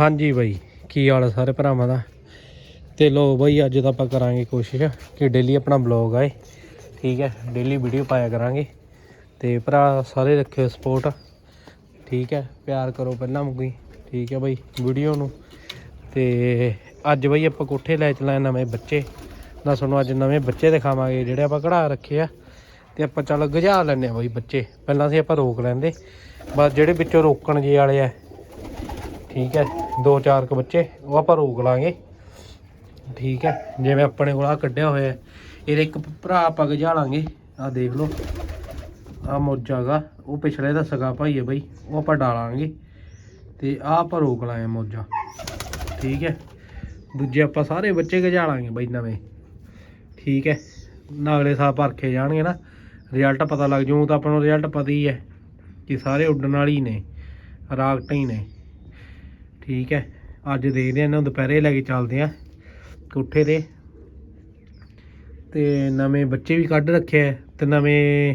ਹਾਂਜੀ ਬਾਈ, ਕੀ ਹਾਲ ਆ ਸਾਰੇ ਭਰਾਵਾਂ ਦਾ? ਤੇ ਲੋ ਬਾਈ, ਅੱਜ ਤਾਂ ਆਪਾਂ ਕਰਾਂਗੇ ਕੋਸ਼ਿਸ਼ ਕਿ ਡੇਲੀ ਆਪਣਾ ਬਲੌਗ ਆਏ। ਠੀਕ ਹੈ ਡੇਲੀ ਵੀਡੀਓ ਪਾਇਆ ਕਰਾਂਗੇ। ਤੇ ਭਰਾ, ਸਾਰੇ ਰੱਖਿਓ ਸਪੋਰਟ ਠੀਕ ਹੈ, ਪਿਆਰ ਕਰੋ ਪਹਿਲਾਂ ਮੁਗੀ ਠੀਕ ਹੈ ਬਾਈ ਵੀਡੀਓ ਨੂੰ। ਤੇ ਅੱਜ ਬਾਈ ਆਪਾਂ ਕੋਠੇ ਲੈ ਚਲਾਏ ਨਵੇਂ ਬੱਚੇ। ਨਾ ਤੁਹਾਨੂੰ ਅੱਜ ਨਵੇਂ ਬੱਚੇ ਦਿਖਾਵਾਂਗੇ, ਜਿਹੜੇ ਆਪਾਂ ਕਢਾ ਰੱਖੇ ਆ। ਤੇ ਆਪਾਂ ਚੱਲ ਗਜਾ ਲੈਣੇ ਆ ਬਾਈ ਬੱਚੇ। ਪਹਿਲਾਂ ਸੀ ਆਪਾਂ ਰੋਕ ਲੈਂਦੇ। ਬਸ ਜਿਹੜੇ ਵਿੱਚੋਂ ਰੋਕਣ ਜੇ ਵਾਲੇ ਆ ਠੀਕ ਹੈ, ਦੋ ਚਾਰ ਕ ਬੱਚੇ, ਉਹ ਆਪਾਂ ਰੋਕ ਲਾਂਗੇ। ਠੀਕ ਹੈ, ਜਿਵੇਂ ਆਪਣੇ ਕੋਲ ਆ ਕੱਢਿਆ ਹੋਇਆ ਹੈ। ਇਹਦੇ ਇੱਕ ਭਰਾ ਆਪਾਂ ਗਜਾ ਲਾਂਗੇ ਆ ਦੇਖ ਲਓ। ਆ ਮੋਜਾ ਗਾ ਉਹ ਪਿਛਲੇ ਦਾ ਸਗਾ ਭਾਈ ਹੈ ਬਈ, ਉਹ ਆਪਾਂ ਡਾਲਾਂਗੇ ਤੇ ਆ ਆਪਾਂ ਰੋਕ ਲਾਂਗੇ ਮੋਜਾ। ਠੀਕ ਹੈ, ਦੂਜੇ ਆਪਾਂ ਸਾਰੇ ਬੱਚੇ ਗਜਾ ਲਾਂਗੇ ਬਈ ਨਵੇਂ। ਠੀਕ ਹੈ, ਨਾ ਅਗਲੇ ਸਾਲ ਭਰਖੇ ਜਾਣਗੇ ਨਾ ਰਿਜ਼ਲਟ ਪਤਾ ਲੱਗ ਜੂ, ਤਾਂ ਆਪਾਂ ਨੂੰ ਰਿਜ਼ਲਟ ਪਤਾ ਹੀ ਹੈ ਕਿ ਸਾਰੇ ਉੱਡਣ ਵਾਲੀ ਨੇ ਰਾਕਟ ਹੀ ਨੇ। ਠੀਕ ਹੈ। ਅੱਜ ਦੇਖਦੇ ਆ ਇਹਨਾਂ ਨੂੰ ਦੁਪਹਿਰੇ ਲੈ ਕੇ ਚੱਲਦੇ ਆ ਕੋਠੇ ਤੇ। ਤੇ ਨਵੇਂ ਬੱਚੇ ਵੀ ਕੱਢ ਰੱਖੇ ਆ ਤੇ ਨਵੇਂ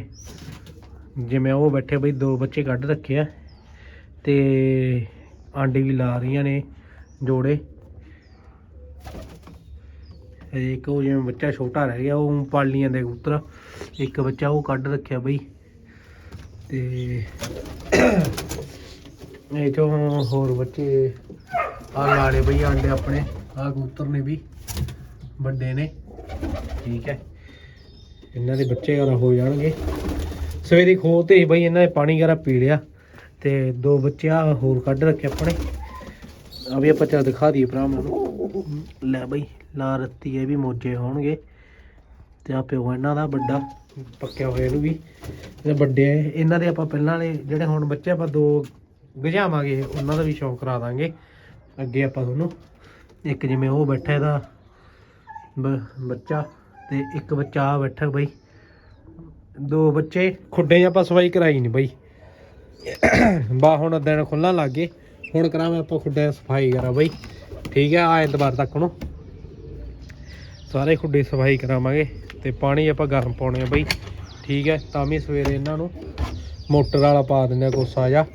ਜਿਵੇਂ ਉਹ ਬੈਠੇ ਬਈ ਦੋ ਬੱਚੇ ਕੱਢ ਰੱਖੇ ਆ ਤੇ ਆਂਡੇ ਵੀ ਲਾ ਰਹੀਆਂ ਨੇ ਜੋੜੇ। ਹਜੇ ਇੱਕ ਉਹ ਜਿਵੇਂ ਬੱਚਾ ਛੋਟਾ ਰਹਿ ਗਿਆ, ਉਹ ਪਾਲੀਆਂ ਦੇ ਕਬੂਤਰ। ਇੱਕ ਬੱਚਾ ਉਹ ਕੱਢ ਰੱਖਿਆ ਬਈ। ਤੇ ਇਹ ਚੋਂ ਹੋਰ ਬੱਚੇ ਆ ਲਾੜੇ ਬਈ ਆਂਡੇ ਆਪਣੇ। ਆ ਕਬੂਤਰ ਨੇ ਵੀ, ਵੱਡੇ ਨੇ। ਠੀਕ ਹੈ। ਇਹਨਾਂ ਦੇ ਬੱਚੇ ਘਰ ਹੋ ਜਾਣਗੇ। ਸਵੇਰੇ ਖੋਹ ਤੇ ਬਈ ਇਹਨਾਂ ਨੇ ਪਾਣੀ ਗਰਾ ਪੀ ਲਿਆ ਤੇ ਦੋ ਬੱਚੇ ਆ ਹੋਰ ਕੱਢ ਰੱਖੇ ਆਪਣੇ। ਆ ਵੀ ਆਪਾਂ ਚਾ ਦਿਖਾ ਦਈਏ ਭਰਾ ਨੂੰ। ਲੈ ਬਈ, ਲਾ ਰੱਤੀ ਇਹ ਵੀ ਮੋਜੇ ਹੋਣਗੇ। ਤੇ ਆ ਪਿਓ ਇਹਨਾਂ ਦਾ ਵੱਡਾ, ਪੱਕਿਆ ਹੋਇਆ ਇਹਨੂੰ ਵੀ। ਇਹ ਵੱਡੇ ਇਹਨਾਂ ਦੇ ਆਪਾਂ ਪਹਿਲਾਂ ਵਾਲੇ ਜਿਹੜੇ ਹੁਣ ਬੱਚੇ ਆਪਾਂ ਦੋ ਗਜਾਵਾਂਗੇ ਉਹਨਾਂ ਦਾ ਵੀ ਸ਼ੌਂਕ ਕਰਾ ਦਾਂਗੇ। ਅੱਗੇ ਆਪਾਂ ਤੁਹਾਨੂੰ ਇੱਕ ਜਿਵੇਂ ਉਹ ਬੈਠਾ ਇਹਦਾ ਬੱਚਾ ਤੇ ਇੱਕ ਬੱਚਾ ਆ ਬੈਠਾ ਬਈ। ਦੋ ਬੱਚੇ, ਖੁੱਡੇ 'ਚ ਆਪਾਂ ਸਫ਼ਾਈ ਕਰਾਈ ਨਹੀਂ ਬਈ। ਬਾ, ਹੁਣ ਦਿਨ ਖੁੱਲਣ ਲੱਗ ਗਏ। ਹੁਣ ਕਰਾਂਗੇ ਆਪਾਂ ਖੁੱਡੇ 'ਚ ਸਫ਼ਾਈ ਕਰਾਂ ਬਈ। ਠੀਕ ਹੈ, ਆ ਐਤਵਾਰ ਤੱਕ ਨੂੰ ਸਾਰੇ ਖੁੱਡੇ ਸਫ਼ਾਈ ਕਰਾਵਾਂਗੇ ਤੇ ਪਾਣੀ ਆਪਾਂ ਗਰਮ ਪਾਉਣੇ ਆ ਬਈ। ਠੀਕ ਹੈ, ਤਾਂ ਵੀ ਸਵੇਰੇ ਇਹਨਾਂ ਨੂੰ ਮੋਟਰ ਵਾਲਾ ਪਾ ਦਿੰਦੇ ਆ ਕੋਸਾ ਜਾ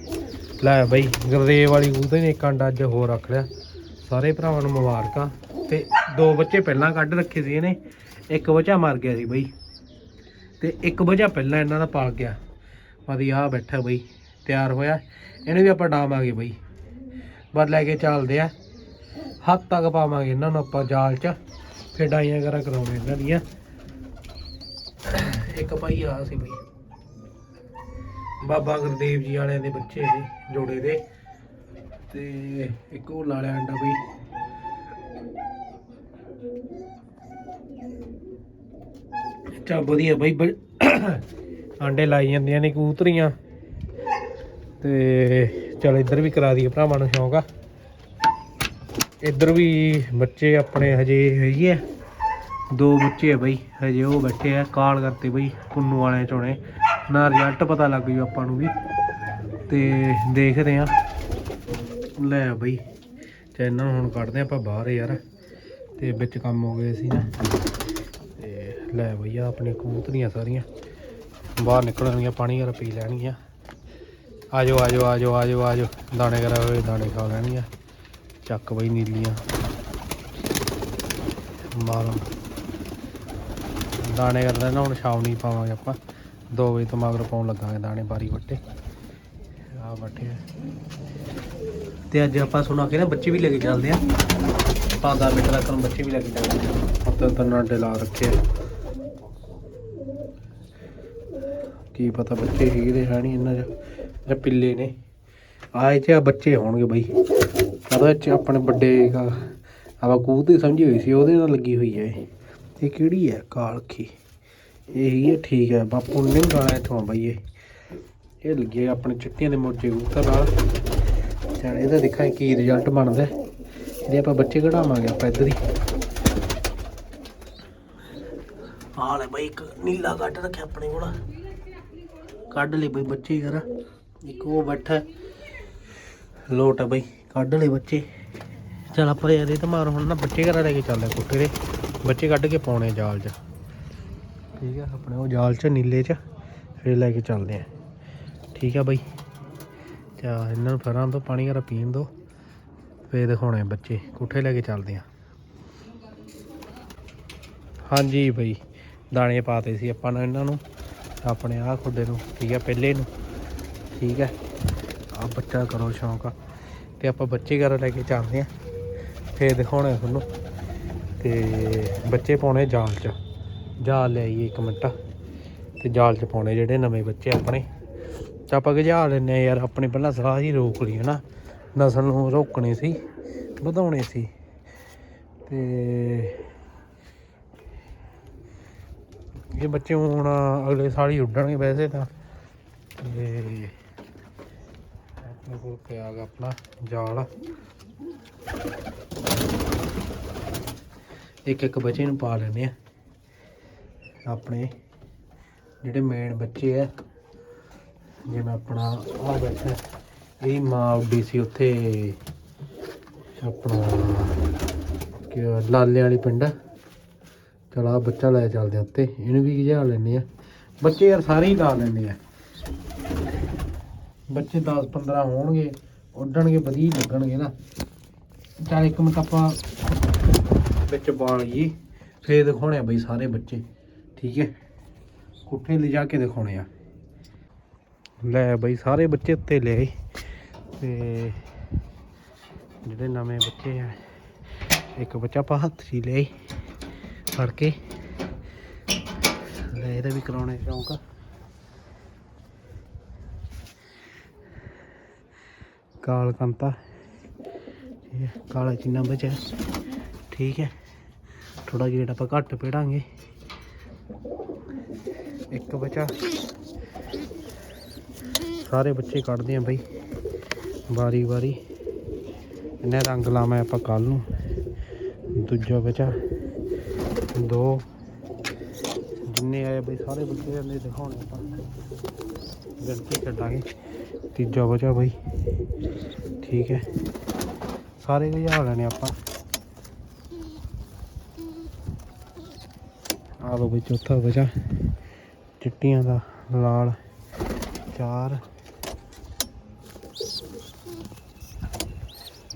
ਲੈ ਬਈ, ਗੁਰਦੇਵ ਵਾਲੀ ਕੂਤੇ ਨੇ ਇੱਕ ਅੰਡਾ ਅੱਜ ਹੋਰ ਰੱਖ ਲਿਆ। ਸਾਰੇ ਭਰਾਵਾਂ ਨੂੰ ਮੁਬਾਰਕਾਂ। ਤੇ ਦੋ ਬੱਚੇ ਪਹਿਲਾਂ ਕੱਢ ਰੱਖੇ ਸੀ ਇਹਨੇ। ਇੱਕ ਬੱਚਾ ਮਰ ਗਿਆ ਸੀ ਬਈ। ਤੇ ਇੱਕ ਬੱਚਾ ਪਹਿਲਾਂ ਇਹਨਾਂ ਦਾ ਪਾਲ ਗਿਆ। ਮਦੀ ਆ ਬੈਠਾ ਬਈ, ਤਿਆਰ ਹੋਇਆ। ਇਹਨੂੰ ਵੀ ਆਪਾਂ ਡਾਵਾਂਗੇ ਬਈ। ਬਸ ਲੈ ਕੇ ਚੱਲਦੇ ਆ। ਹੱਦ ਤੱਕ ਪਾਵਾਂਗੇ ਇਹਨਾਂ ਨੂੰ ਆਪਾਂ ਜਾਲ 'ਚ। ਫਿਰ ਡਾਈਆਂ ਕਰਾ ਕਰਾਉਣੇ ਇਹਨਾਂ ਦੀਆਂ। ਇੱਕ ਭਾਈ ਆ ਸੀ ਬਈ। ਬਾਬਾ ਗੁਰਦੇਵ ਜੀ ਵਾਲਿਆਂ ਦੇ ਬੱਚੇ ਨੇ ਜੋੜੇ ਦੇ। ਤੇ ਇੱਕ ਉਹ ਲਾਲਿਆ ਅੰਡਾ ਬਈ। ਚਾ ਵਧੀਆ ਬਈ ਆਂਡੇ ਲਾਈ ਜਾਂਦੀਆਂ ਨੇ ਕਬੂਤਰੀਆਂ। ਤੇ ਚਲ ਇੱਧਰ ਵੀ ਕਰਾ ਦਈਏ, ਭਰਾਵਾਂ ਨੂੰ ਸ਼ੌਂਕ ਆ। ਇੱਧਰ ਵੀ ਬੱਚੇ ਆਪਣੇ ਹਜੇ ਹੈਗੇ ਆ। ਦੋ ਬੱਚੇ ਆ ਬਈ, ਹਜੇ ਉਹ ਬੈਠੇ ਆ, ਕਾਲ ਕਰਤੇ ਬਈ ਪੁੰਨੂ ਵਾਲੇ ਚੋਣੇ ਨਾ ਰਿਜ਼ਲਟ ਪਤਾ ਲੱਗ ਜੂ ਆਪਾਂ ਨੂੰ ਵੀ। ਤੇ ਦੇਖਦੇ ਆ ਲੈ ਬਈ ਤੇ ਇਹਨਾਂ ਨੂੰ ਹੁਣ ਕੱਢਦੇ ਆਪਾਂ ਬਾਹਰ ਯਾਰ। ਤੇ ਵਿੱਚ ਕੰਮ ਹੋ ਗਏ ਸੀ ਨਾ। ਤੇ ਲੈ ਬਈ ਆ ਆਪਣੇ ਕਬੂਤਰੀਆਂ ਸਾਰੀਆਂ। ਬਾਹਰ ਨਿਕਲਣਗੀਆਂ, ਪਾਣੀ ਯਾਰ ਪੀ ਲੈਣਗੀਆਂ। ਆਜੋ ਆਜੋ ਆਜੋ ਆਜੋ ਆਜੋ। ਦਾਣੇ ਕਰਾ ਹੋਏ ਦਾਣੇ ਖਾ ਲੈਣਗੀਆਂ। ਚੱਕ ਬਈ ਨੀਲੀਆਂ। ਮਾਰ ਦਾਣੇ ਕਰ ਨਾ ਹੁਣ ਸ਼ਾਮ ਨੂੰ ਪਾਵਾਂਗੇ ਆਪਾਂ। 2 ਵਜੇ ਤੋਂ ਮਗਰ ਪਾਉਣ ਲੱਗਾਂਗੇ ਦਾਣੇ ਬਾਰੀ ਵੱਟੇ। ਆ ਵੱਟੇ ਆ। ਤੇ ਅੱਜ ਆਪਾਂ ਸੁਣਾ ਕੇ ਨਾ ਬੱਚੇ ਵੀ ਲੈ ਕੇ ਚੱਲਦੇ ਆ। 5-10 ਮਿੰਟ ਤੱਕ ਨੂੰ ਬੱਚੇ ਵੀ ਲੈ ਕੇ ਚੱਲਦੇ ਆ। ਉੱਤੇ ਤਾਂ ਨਾਡੇ ਲਾ ਰੱਖੇ ਆ। ਕੀ ਪਤਾ ਬੱਚੇ ਹੀ ਦੇ ਹੈ ਨਹੀਂ ਇਹਨਾਂ ਚ ਜਾਂ ਪਿੱਲੇ ਨੇ। ਆਏ ਚ ਬੱਚੇ ਹੋਣਗੇ ਬਈ। ਪਤਾ ਚ ਆਪਣੇ ਵੱਡੇ ਆਪਾਂ ਦੀ ਸਮਝੀ ਹੋਈ ਸੀ, ਉਹਦੇ ਨਾਲ ਲੱਗੀ ਹੋਈ ਹੈ ਇਹ ਕਿਹੜੀ ਹੈ? ਕਾਲਖੀ। ਇਹ ਹੀ ਹੈ ਠੀਕ ਹੈ ਬਾਪੂ ਨੇ ਗਾਣਾ ਇੱਥੋਂ ਬਈ ਇਹ ਇਹ ਲੱਗੀ ਆਪਣੇ ਚਿੱਟੀਆਂ ਦੇ ਮੋਜੇ ਕਬੂਤਰ ਨਾਲ। ਚੱਲ ਇਹਦਾ ਦੇਖਾਂ ਕੀ ਰਿਜ਼ਲਟ ਬਣਦਾ। ਹੈ। ਇਹਦੇ ਆਪਾਂ ਬੱਚੇ ਕਢਾਵਾਂਗੇ ਆਪਾਂ ਇੱਧਰ ਹੀ। ਆ ਬਈ, ਇੱਕ ਨੀਲਾ ਕੱਢ ਰੱਖਿਆ ਆਪਣੇ ਕੋਲ। ਕੱਢ ਲਈ ਬਈ ਬੱਚੇ ਯਾਰ ਇੱਕ ਉਹ ਬੈਠਾ ਲੋਟ ਹੈ ਬਈ, ਕੱਢ ਲਏ ਬੱਚੇ। ਚਲ ਆਪਾਂ ਯਾਰ ਇਹ ਤਾਂ ਮਾਰ, ਹੁਣ ਨਾ ਬੱਚੇ ਘਰਾਂ ਲੈ ਕੇ ਚੱਲਦੇ ਕੁੱਤੇ ਦੇ ਬੱਚੇ ਕੱਢ ਕੇ ਪਾਉਣੇ ਜਾਲ 'ਚ। ਠੀਕ ਹੈ ਆਪਣੇ ਉਹ ਜਾਲ 'ਚ, ਨੀਲੇ 'ਚ, ਫਿਰ ਲੈ ਕੇ ਚੱਲਦੇ ਆ। ਠੀਕ ਆ ਬਾਈ। ਚਾ ਇਹਨਾਂ ਨੂੰ ਫਰਾਂ ਤੋਂ ਪਾਣੀ ਘਰ ਪੀਣ ਦੋ, ਫੇਰ ਦਿਖਾਉਣੇ ਬੱਚੇ। ਕੋਠੇ ਲੈ ਕੇ ਚੱਲਦੇ ਆ। ਹਾਂਜੀ ਬਈ, ਦਾਣੇ ਪਾਤੇ ਸੀ ਆਪਾਂ ਨੇ ਇਹਨਾਂ ਨੂੰ, ਆਪਣੇ ਆਹ ਖੁੱਡੇ ਨੂੰ, ਠੀਕ ਹੈ ਪਹਿਲੇ ਨੂੰ। ਠੀਕ ਹੈ ਆ ਬੱਚਾ ਕਰੋ ਸ਼ੌਂਕ ਆ। ਤੇ ਆਪਾਂ ਬੱਚੇ ਘਰ ਲੈ ਕੇ ਚੱਲਦੇ ਆ। ਫੇਰ ਦਿਖਾਉਣੇ ਆ ਤੁਹਾਨੂੰ। ਤੇ ਬੱਚੇ ਪਾਉਣੇ ਜਾਲ 'ਚ। ਜਾਲ ਲੈ ਆਈਏ ਇੱਕ ਮਿੰਟ। ਤੇ ਜਾਲ 'ਚ ਪਾਉਣੇ ਜਿਹੜੇ ਨਵੇਂ ਬੱਚੇ ਆਪਣੇ। ਤਾਂ ਆਪਾਂ ਗਜਾ ਲੈਨੇ ਯਾਰ, ਆਪਣੇ ਪਹਿਲਾਂ ਸਲਾਹ ਹੀ ਰੋਕ ਲਈ, ਹਨਾ। ਨਸਲ ਨੂੰ ਰੋਕਣੇ ਸੀ, ਵਧਾਉਣੇ ਸੀ। ਤੇ ਇਹ ਬੱਚੇ ਹੁਣ ਅਗਲੇ ਸਾਲ ਹੀ ਉੱਡਣਗੇ ਵੈਸੇ ਤਾਂ। ਤੇ ਆਪਣੇ ਕੋਲ ਪਿਆ ਗਾ ਆਪਣਾ ਜਾਲ। ਇੱਕ ਇੱਕ ਬੱਚੇ ਨੂੰ ਪਾ ਲੈਨੇ ਆ ਆਪਣੇ ਜਿਹੜੇ ਮੇਨ ਬੱਚੇ ਆ, ਜਿਵੇਂ ਆਪਣਾ ਆ ਬੈਠਾ ਇਹਦੀ ਮਾਂ ਉੱਡੀ ਸੀ ਉੱਥੇ, ਆਪਣਾ ਕਿ ਲਾਲੇ ਵਾਲੀ ਪਿੰਡ ਚਲ ਆ ਬੱਚਾ ਲੈ ਚੱਲਦੇ ਆ ਉੱਤੇ, ਇਹਨੂੰ ਵੀ ਗਿਜਾ ਲੈਨੇ ਆ। ਬੱਚੇ ਯਾਰ ਸਾਰੇ ਹੀ ਲਾ ਲੈਨੇ ਆ। ਬੱਚੇ 10 15 ਹੋਣਗੇ, ਉੱਡਣਗੇ, ਵਧੀਆ ਲੱਗਣਗੇ ਨਾ। ਚੱਲ ਇੱਕ ਮਿੰਟ ਆਪਾਂ ਵਿੱਚ ਬਾਲ ਜੀ, ਫੇਰ ਦਿਖਾਉਣੇ ਆ ਬਈ ਸਾਰੇ ਬੱਚੇ। ਠੀਕ ਹੈ? ਕੁੱਠੇ ਲਿਜਾ ਕੇ ਦਿਖਾਉਣੇ ਆ। ਲੈ ਬਈ, ਸਾਰੇ ਬੱਚੇ ਉੱਤੇ ਲੈ ਆਏ ਤੇ ਜਿਹੜੇ ਨਵੇਂ ਬੱਚੇ ਆ, ਇੱਕ ਬੱਚਾ ਆਪਾਂ ਹੱਥ 'ਚ ਹੀ ਲੈ ਫੜ ਕੇ। ਲੈ, ਇਹਦਾ ਵੀ ਕਰਾਉਣੇ ਸ਼ੌਂਕ ਆ। ਕਾਲ ਕੰਤਾ। ਇਹ ਕਾਲਾ ਚਿੰਨਾ ਬਚਿਆ। ਠੀਕ ਹੈ ਥੋੜਾ ਗੇਟ ਆਪਾਂ ਘੱਟ ਪੇੜਾਂਗੇ। ਇੱਕ ਬਚਾ। ਸਾਰੇ ਬੱਚੇ ਕੱਢਦੇ ਆ ਬਈ। ਵਾਰੀ ਵਾਰੀ। ਇਹਨੇ ਰੰਗ ਲਾਵਾਂ ਆਪਾਂ ਕੱਲ ਨੂੰ। ਦੂਜਾ ਬਚਾ। ਦੋ। ਜਿੰਨੇ ਆਏ ਬਈ, ਸਾਰੇ ਬੱਚੇ ਜਾਂਦੇ ਦਿਖਾਉਣੇ ਆਪਾਂ। ਗਿਣਤੀ ਕੱਢਾਂਗੇ। ਤੀਜਾ ਬਚਾ ਬਈ। ਠੀਕ ਹੈ। ਸਾਰੇ ਗਜਾ ਲੈਣੇ ਆਪਾਂ। ਆ ਲੋ ਬਈ, ਚੌਥਾ ਬਚਾ। ਚਿੱਟੀਆਂ ਦਾ ਲਾਲ ਚਾਰ।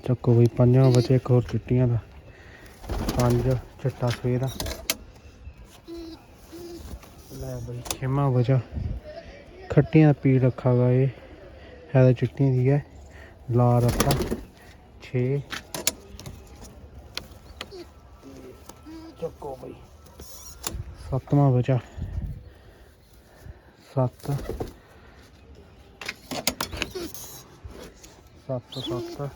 ਚੱਕੋ ਬਈ, ਪੰਜਾਂ ਬਚੇ ਇੱਕ ਹੋਰ ਚਿੱਟੀਆਂ ਦਾ। ਪੰਜ, ਚਿੱਟਾ ਸਵੇਰ ਦਾ। ਲੈ ਬਈ, ਛੇਵਾਂ ਬਚਾ। ਖੱਟੀਆਂ ਪੀ ਰੱਖਾ ਗਾ ਇਹ। ਹੈ ਤਾਂ ਚਿੱਟੀਆਂ ਦੀ ਹੈ। ਲਾਲ ਰੱਖਾ। 6 ਚੱਕੋ ਬਈ, ਸੱਤਵਾਂ ਬਚਾ। ਸੱਤ। ਸੱਤ ਸੱਤ।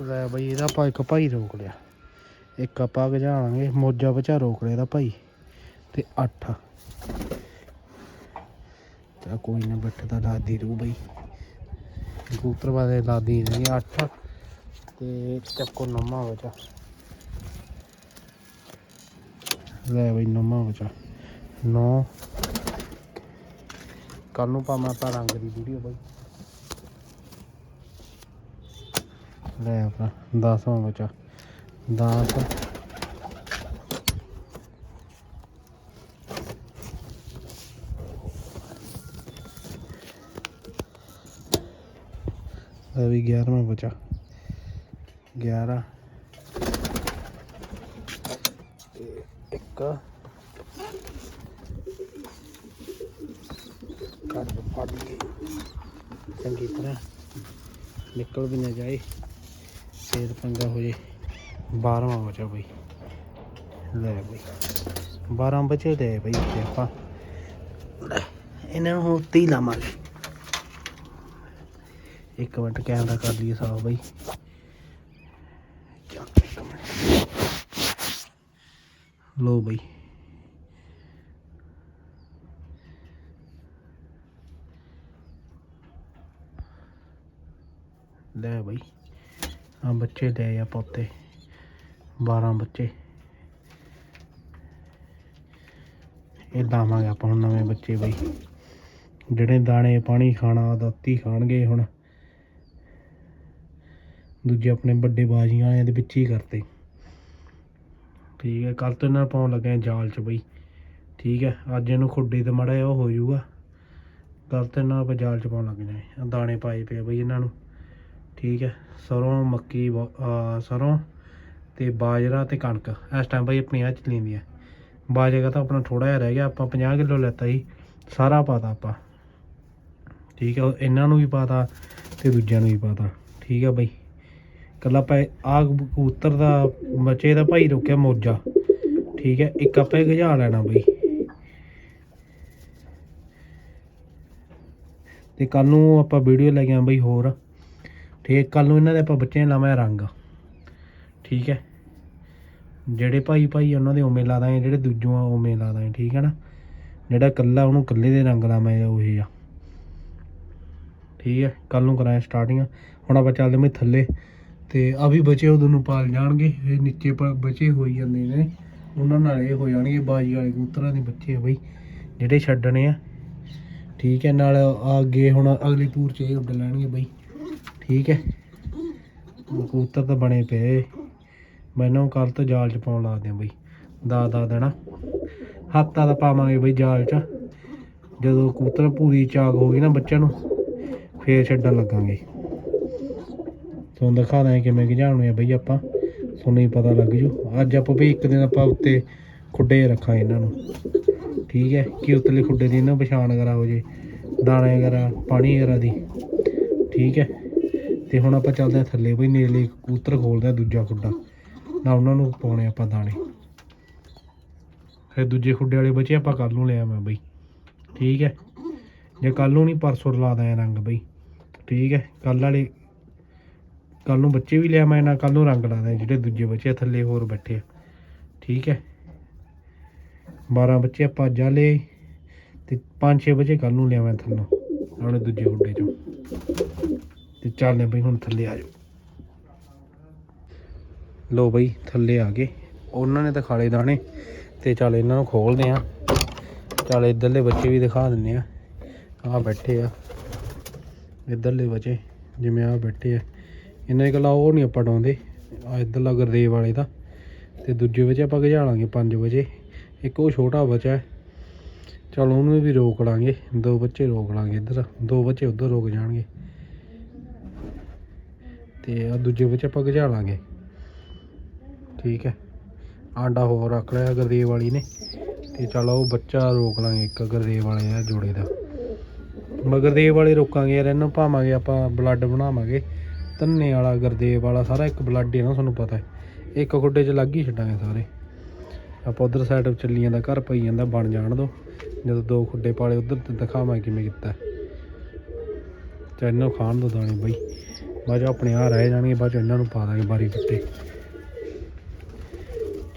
ਲੈ ਬਈ, ਇਹਦਾ ਆਪਾਂ ਇੱਕ ਭਾਈ ਰੋਕ ਲਿਆ। ਇੱਕ ਆਪਾਂ ਗਜਾਵਾਂਗੇ ਮੋਜਾ ਬਚਾ ਰੋਕ ਲਿਆ ਇਹਦਾ ਭਾਈ। ਤੇ 8 ਤਾਂ ਕੋਈ ਨਾ ਬੱਠਾ ਲਾਦੀ ਰੂ ਬਈ। ਕਬੂਤਰ ਵਾਲੇ ਲਾਦੀ ਨਹੀਂ 8 ਤੇ ਚੱਕੋ ਨਮਾ ਬਚਾ। ਲੈ ਬਈ ਨਮਾ ਬਚਾ ਨੌ। ਕੱਲ ਨੂੰ ਪਾਵਾਂ ਆਪਾਂ ਰੰਗ ਦੀ ਵੀਡੀਓ ਬਈ। ਲੈ ਆਪਣਾ 10ਵਾਂ ਬਚਾ 10 ਇਹ 11ਵਾਂ ਬਚਾ 11 ਤੇ ਇੱਕ ਕੱਢ ਫੜ ਕੇ ਚੰਗੀ ਤਰ੍ਹਾਂ ਨਿਕਲ ਵੀ ਨਾ ਜਾਏ ਫੇਰ ਪੰਗਾ ਹੋ ਜੇ। 12ਵਾਂ ਬਚਾ ਬਈ। ਲੈ ਬਈ 12 ਬਚੇ ਦੇ ਬਈ ਤੇ ਆਪਾਂ। ਲੈ, ਇਹਨਾਂ ਨੂੰ ਹੁਣ ਉੱਤੇ ਹੀ ਲਾਵਾਂਗੇ। ਇੱਕ ਮਿੰਟ ਕੈਮਰਾ ਕਰ ਲਈਏ ਸਾਫ਼ ਬਈ ਚੱਲ ਇੱਕ ਮਿੰਟ ਲੋ ਬਈ। ਲੈ ਬਈ। ਆ ਬੱਚੇ ਲੈ ਆ ਪੋਤੇ। 12 ਬੱਚੇ। ਇਹ ਲਾਵਾਂਗੇ ਆਪਾਂ ਹੁਣ ਨਵੇਂ ਬੱਚੇ ਬਈ। ਜਿਹੜੇ ਦਾਣੇ ਪਾਣੀ ਖਾਣਾ ਦਾਤੀ ਖਾਣਗੇ ਹੁਣ। ਦੂਜੇ ਆਪਣੇ ਵੱਡੇ ਬਾਜੀਆਂ ਵਾਲਿਆਂ ਦੇ ਵਿੱਚ ਹੀ ਕਰਤੇ। ਠੀਕ ਹੈ ਕੱਲ ਤੋਂ ਇਹਨਾਂ ਨੂੰ ਪਾਉਣ ਲੱਗੇ ਆ ਜਾਲ 'ਚ ਬਈ। ਠੀਕ ਹੈ, ਅੱਜ ਇਹਨੂੰ ਖੁੱਡੇ ਤੇ ਮੜਾ ਉਹ ਹੋ ਜਾਊਗਾ। ਕੱਲ ਤੇ ਇਹਨਾਂ ਨੂੰ ਆਪਾਂ ਜਾਲ ਚ ਪਾਉਣ ਲੱਗ ਜਾਣੇ ਆਹ ਦਾਣੇ ਪਾਏ ਪਏ ਬਈ ਇਹਨਾਂ ਨੂੰ। ਠੀਕ ਹੈ, ਸਰੋਂ, ਮੱਕੀ ਬ- ਆਹ ਸਰੋਂ ਤੇ ਬਾਜਰਾ ਤੇ ਕਣਕ। ਇਸ ਟਾਈਮ ਬਈ ਆਪਣੀ ਆ ਚੱਲੀ ਜਾਂਦੀ ਬਾਜਰਾ ਤਾਂ ਆਪਣਾ ਥੋੜਾ ਜਿਹਾ ਰਹਿ ਗਿਆ, ਆਪਾਂ 50 ਕਿਲੋ ਲੈਤਾ ਜੀ ਸਾਰਾ ਪਾਤਾ ਆਪਾਂ। ਠੀਕ ਹੈ ਇਹਨਾਂ ਨੂੰ ਵੀ ਪਾਤਾ ਤੇ ਦੂਜਿਆਂ ਨੂੰ ਵੀ ਪਾਤਾ। ਠੀਕ ਹੈ ਬਈ। ਕੱਲਾ ਆਪਾਂ ਆ ਕਬੂਤਰ ਦਾ ਬੱਚੇ ਦਾ ਭਾਈ ਰੁਕਿਆ ਮੋਜਾ। ਠੀਕ ਹੈ, ਇੱਕ ਆਪੇ ਗਜਾ ਲੈਣਾ ਬਈ। ਤੇ ਕੱਲ ਨੂੰ ਆਪਾਂ ਵੀਡੀਓ ਲੈ ਕੇ ਆਂ ਬਈ ਹੋਰ। ਠੀਕ ਕੱਲ ਨੂੰ ਇਹਨਾਂ ਦੇ ਆਪਾਂ ਬੱਚੇ ਲਾਵਾਂ ਰੰਗ। ਠੀਕ ਹੈ, ਜਿਹੜੇ ਭਾਈ ਭਾਈ ਉਹਨਾਂ ਦੇ ਉਵੇਂ ਲਾ ਦਾਂਗੇ, ਜਿਹੜੇ ਦੂਜੋਂ ਆ, ਉਵੇਂ ਲਾ ਦਾਂਗੇ, ਠੀਕ ਹੈ ਨਾ। ਜਿਹੜਾ ਕੱਲਾ ਉਹਨੂੰ ਕੱਲੇ ਦੇ ਰੰਗ ਲਾਵਾਂ ਉਹੀ ਆ ਠੀਕ ਹੈ ਕੱਲ ਨੂੰ ਕਰਾਂਗੇ ਸਟਾਰਟਿੰਗ ਹੁਣ ਆਪਾਂ ਚੱਲਦੇ ਮੈਂ ਥੱਲੇ। ਤੇ ਆ ਵੀ ਬਚੇ ਉਦੋਂ ਨੂੰ ਪਾਲ ਜਾਣਗੇ, ਇਹ ਨੀਚੇ ਪ- ਬਚੇ ਹੋਈ ਜਾਂਦੇ ਨੇ, ਉਹਨਾਂ ਨਾਲ ਇਹ ਹੋ ਜਾਣਗੇ ਬਾਜੀ ਵਾਲੇ ਕਬੂਤਰਾਂ ਦੇ ਬੱਚੇ ਆ ਬਈ, ਜਿਹੜੇ ਛੱਡਣੇ ਆ। ਠੀਕ ਹੈ, ਨਾਲ ਆ ਅੱਗੇ ਹੁਣ ਅਗਲੀ ਟੂਰ 'ਚ ਇਹ ਉੱਡ ਲੈਣਗੇ ਬਈ। ਠੀਕ ਹੈ ਕਬੂਤਰ ਤਾਂ ਬਣੇ ਪਏ। ਮੈਨੂੰ ਕੱਲ ਤੋਂ ਜਾਲ 'ਚ ਪਾਉਣ ਲਾ ਦਿਆਂ ਬਈ, ਦਾ ਦਾ ਦੇਣਾ। ਹੱਥਾਂ ਦਾ ਪਾਵਾਂਗੇ ਬਈ ਜਾਲ 'ਚ। ਜਦੋਂ ਕਬੂਤਰ ਪੂਰੀ ਚਾਗ ਹੋ ਗਈ ਨਾ ਬੱਚਿਆਂ ਨੂੰ, ਫੇਰ ਛੱਡਣ ਲੱਗਾਂਗੇ। ਤੁਹਾਨੂੰ ਦਿਖਾ ਦਾਂ ਕਿਵੇਂ ਗਿਜਾਉਣੇ ਆ ਬਈ ਆਪਾਂ। ਤੁਹਾਨੂੰ ਹੀ ਪਤਾ ਲੱਗ ਜੂ। ਅੱਜ ਆਪਾਂ ਵੀ ਇੱਕ ਦਿਨ ਆਪਾਂ ਉੱਤੇ ਖੁੱਡੇ ਰੱਖਾਂ ਇਹਨਾਂ ਨੂੰ। ਠੀਕ ਹੈ, ਕਿ ਉਤਲੇ ਖੁੱਡੇ ਦੀ ਇਹਨਾਂ ਪਛਾਣ ਕਰਾ ਹੋ ਜੇ, ਦਾਣੇ ਕਰਾ ਪਾਣੀ ਕਰਾ ਦੀ। ਠੀਕ ਹੈ, ਤੇ ਹੁਣ ਆਪਾਂ ਚੱਲਦੇ ਹਾਂ ਥੱਲੇ ਬਈ ਨੇਲੇ ਕਬੂਤਰ ਖੋਲਦੇ ਆ ਦੂਜਾ ਖੁੱਡਾ। ਨਾ ਉਹਨਾਂ ਨੂੰ ਪਾਉਣੇ ਆਪਾਂ ਦਾਣੇ। ਫਿਰ ਦੂਜੇ ਖੁੱਡੇ ਵਾਲੇ ਬਚੇ ਆਪਾਂ ਕੱਲ ਨੂੰ ਲਿਆ ਮੈਂ ਬਈ। ਠੀਕ ਹੈ, ਜੇ ਕੱਲ ਨੂੰ ਨਹੀਂ, ਪਰਸੋਂ ਲਾ ਦਾਂ ਰੰਗ ਬਈ। ਠੀਕ ਹੈ ਕੱਲ ਵਾਲੇ ਕੱਲ ਨੂੰ ਬੱਚੇ ਵੀ ਲਿਆ ਮੈਂ ਨਾ ਕੱਲ ਨੂੰ ਰੰਗ ਲਾ ਦਾਂ ਜਿਹੜੇ ਦੂਜੇ ਬੱਚੇ ਆ, ਥੱਲੇ ਹੋਰ ਬੈਠੇ ਆ। ਠੀਕ ਹੈ। 12 ਬੱਚੇ ਆਪਾਂ ਜਾ ਲਏ। ਤੇ 5-6 ਬੱਚੇ ਕੱਲ ਨੂੰ ਲਿਆਵਾਂ ਥੱਲੋਂ ਆਪਣੇ ਦੂਜੇ ਖੁੱਡੇ ਚੋਂ। ਤੇ ਚੱਲਦੇ ਬਈ, ਹੁਣ ਥੱਲੇ ਆ ਜਾਓ। ਲੋ ਬਈ, ਥੱਲੇ ਆ ਗਏ। ਉਹਨਾਂ ਨੇ ਤਾਂ ਖਾਲੇ ਦਾਣੇ। ਤੇ ਚੱਲ ਇਹਨਾਂ ਨੂੰ ਖੋਲਦੇ ਆ ਚੱਲ ਇੱਧਰਲੇ ਬੱਚੇ ਵੀ ਦਿਖਾ ਦਿੰਨੇ ਆ ਆ ਬੈਠੇ ਆ। ਇੱਧਰਲੇ ਬੱਚੇ, ਜਿਵੇਂ ਆ ਬੈਠੇ ਆ। ਇਹਨਾਂ ਦੇ ਕੋਲ ਉਹ ਨਹੀਂ ਆਪਾਂ ਡਾਉਂਦੇ। ਆ ਇੱਧਰਲਾ ਗੁਰਦੇਵ ਵਾਲੇ ਦਾ। ਤੇ ਦੂਜੇ ਵਜੇ ਆਪਾਂ ਗਜਾ ਲਾਂਗੇ 5 ਵਜੇ। ਇੱਕ ਉਹ ਛੋਟਾ ਬੱਚਾ ਹੈ। ਚਲ ਉਹਨੂੰ ਵੀ ਰੋਕ ਲਾਂਗੇ। ਦੋ ਬੱਚੇ ਰੋਕ ਲਾਂਗੇ ਇੱਧਰ। ਦੋ ਬੱਚੇ ਉੱਧਰ ਰੋਕ ਜਾਣਗੇ। ਤੇ ਆ ਦੂਜੇ ਵਿੱਚ ਆਪਾਂ ਗਜਾ ਲਾਂਗੇ। ਠੀਕ ਹੈ। ਆਂਡਾ ਹੋਰ ਰੱਖ ਲਿਆ ਗੁਰਦੇਵ ਵਾਲੀ ਨੇ। ਤੇ ਚਲ ਉਹ ਬੱਚਾ ਰੋਕ ਲਾਂਗੇ ਇੱਕ ਗੁਰਦੇਵ ਵਾਲੇ ਦਾ, ਜੋੜੇ ਦਾ। ਮਗਰਦੇਵ ਵਾਲੇ ਰੋਕਾਂਗੇ ਯਾਰ, ਇਹਨੂੰ ਭਾਵਾਂਗੇ ਆਪਾਂ ਬਲੱਡ ਬਣਾਵਾਂਗੇ। ਧੰਨੇ ਵਾਲਾ, ਗੁਰਦੇਵ ਵਾਲਾ, ਸਾਰਾ ਇੱਕ ਬਲੱਡ ਹੀ ਨਾ, ਤੁਹਾਨੂੰ ਪਤਾ ਹੈ। ਇੱਕ ਖੁੱਡੇ 'ਚ ਲੱਗ ਹੀ ਛੱਡਾਂਗੇ ਸਾਰੇ। ਆਪਾਂ ਉਧਰ ਸਾਈਡ ਚੱਲੀ ਜਾਂਦਾ ਘਰ ਪਈ ਜਾਂਦਾ, ਬਣ ਜਾਣ ਦੋ। ਜਦੋਂ ਦੋ ਖੁੱਡੇ ਪਾਲੇ, ਉਧਰ ਤੇ ਦਿਖਾਵਾਂ ਕਿਵੇਂ ਕੀਤਾ ਚੈਨਲ ਖਾਣ ਦੋ ਦਾਣੇ ਬਈ। ਬਾਅਦ 'ਚੋਂ ਆਪਣੇ ਆ ਰਹਿ ਜਾਣਗੇ, ਬਾਅਦ 'ਚੋਂ ਇਹਨਾਂ ਨੂੰ ਪਾ ਦਾਂਗੇ ਬਾਰੀ ਉੱਤੇ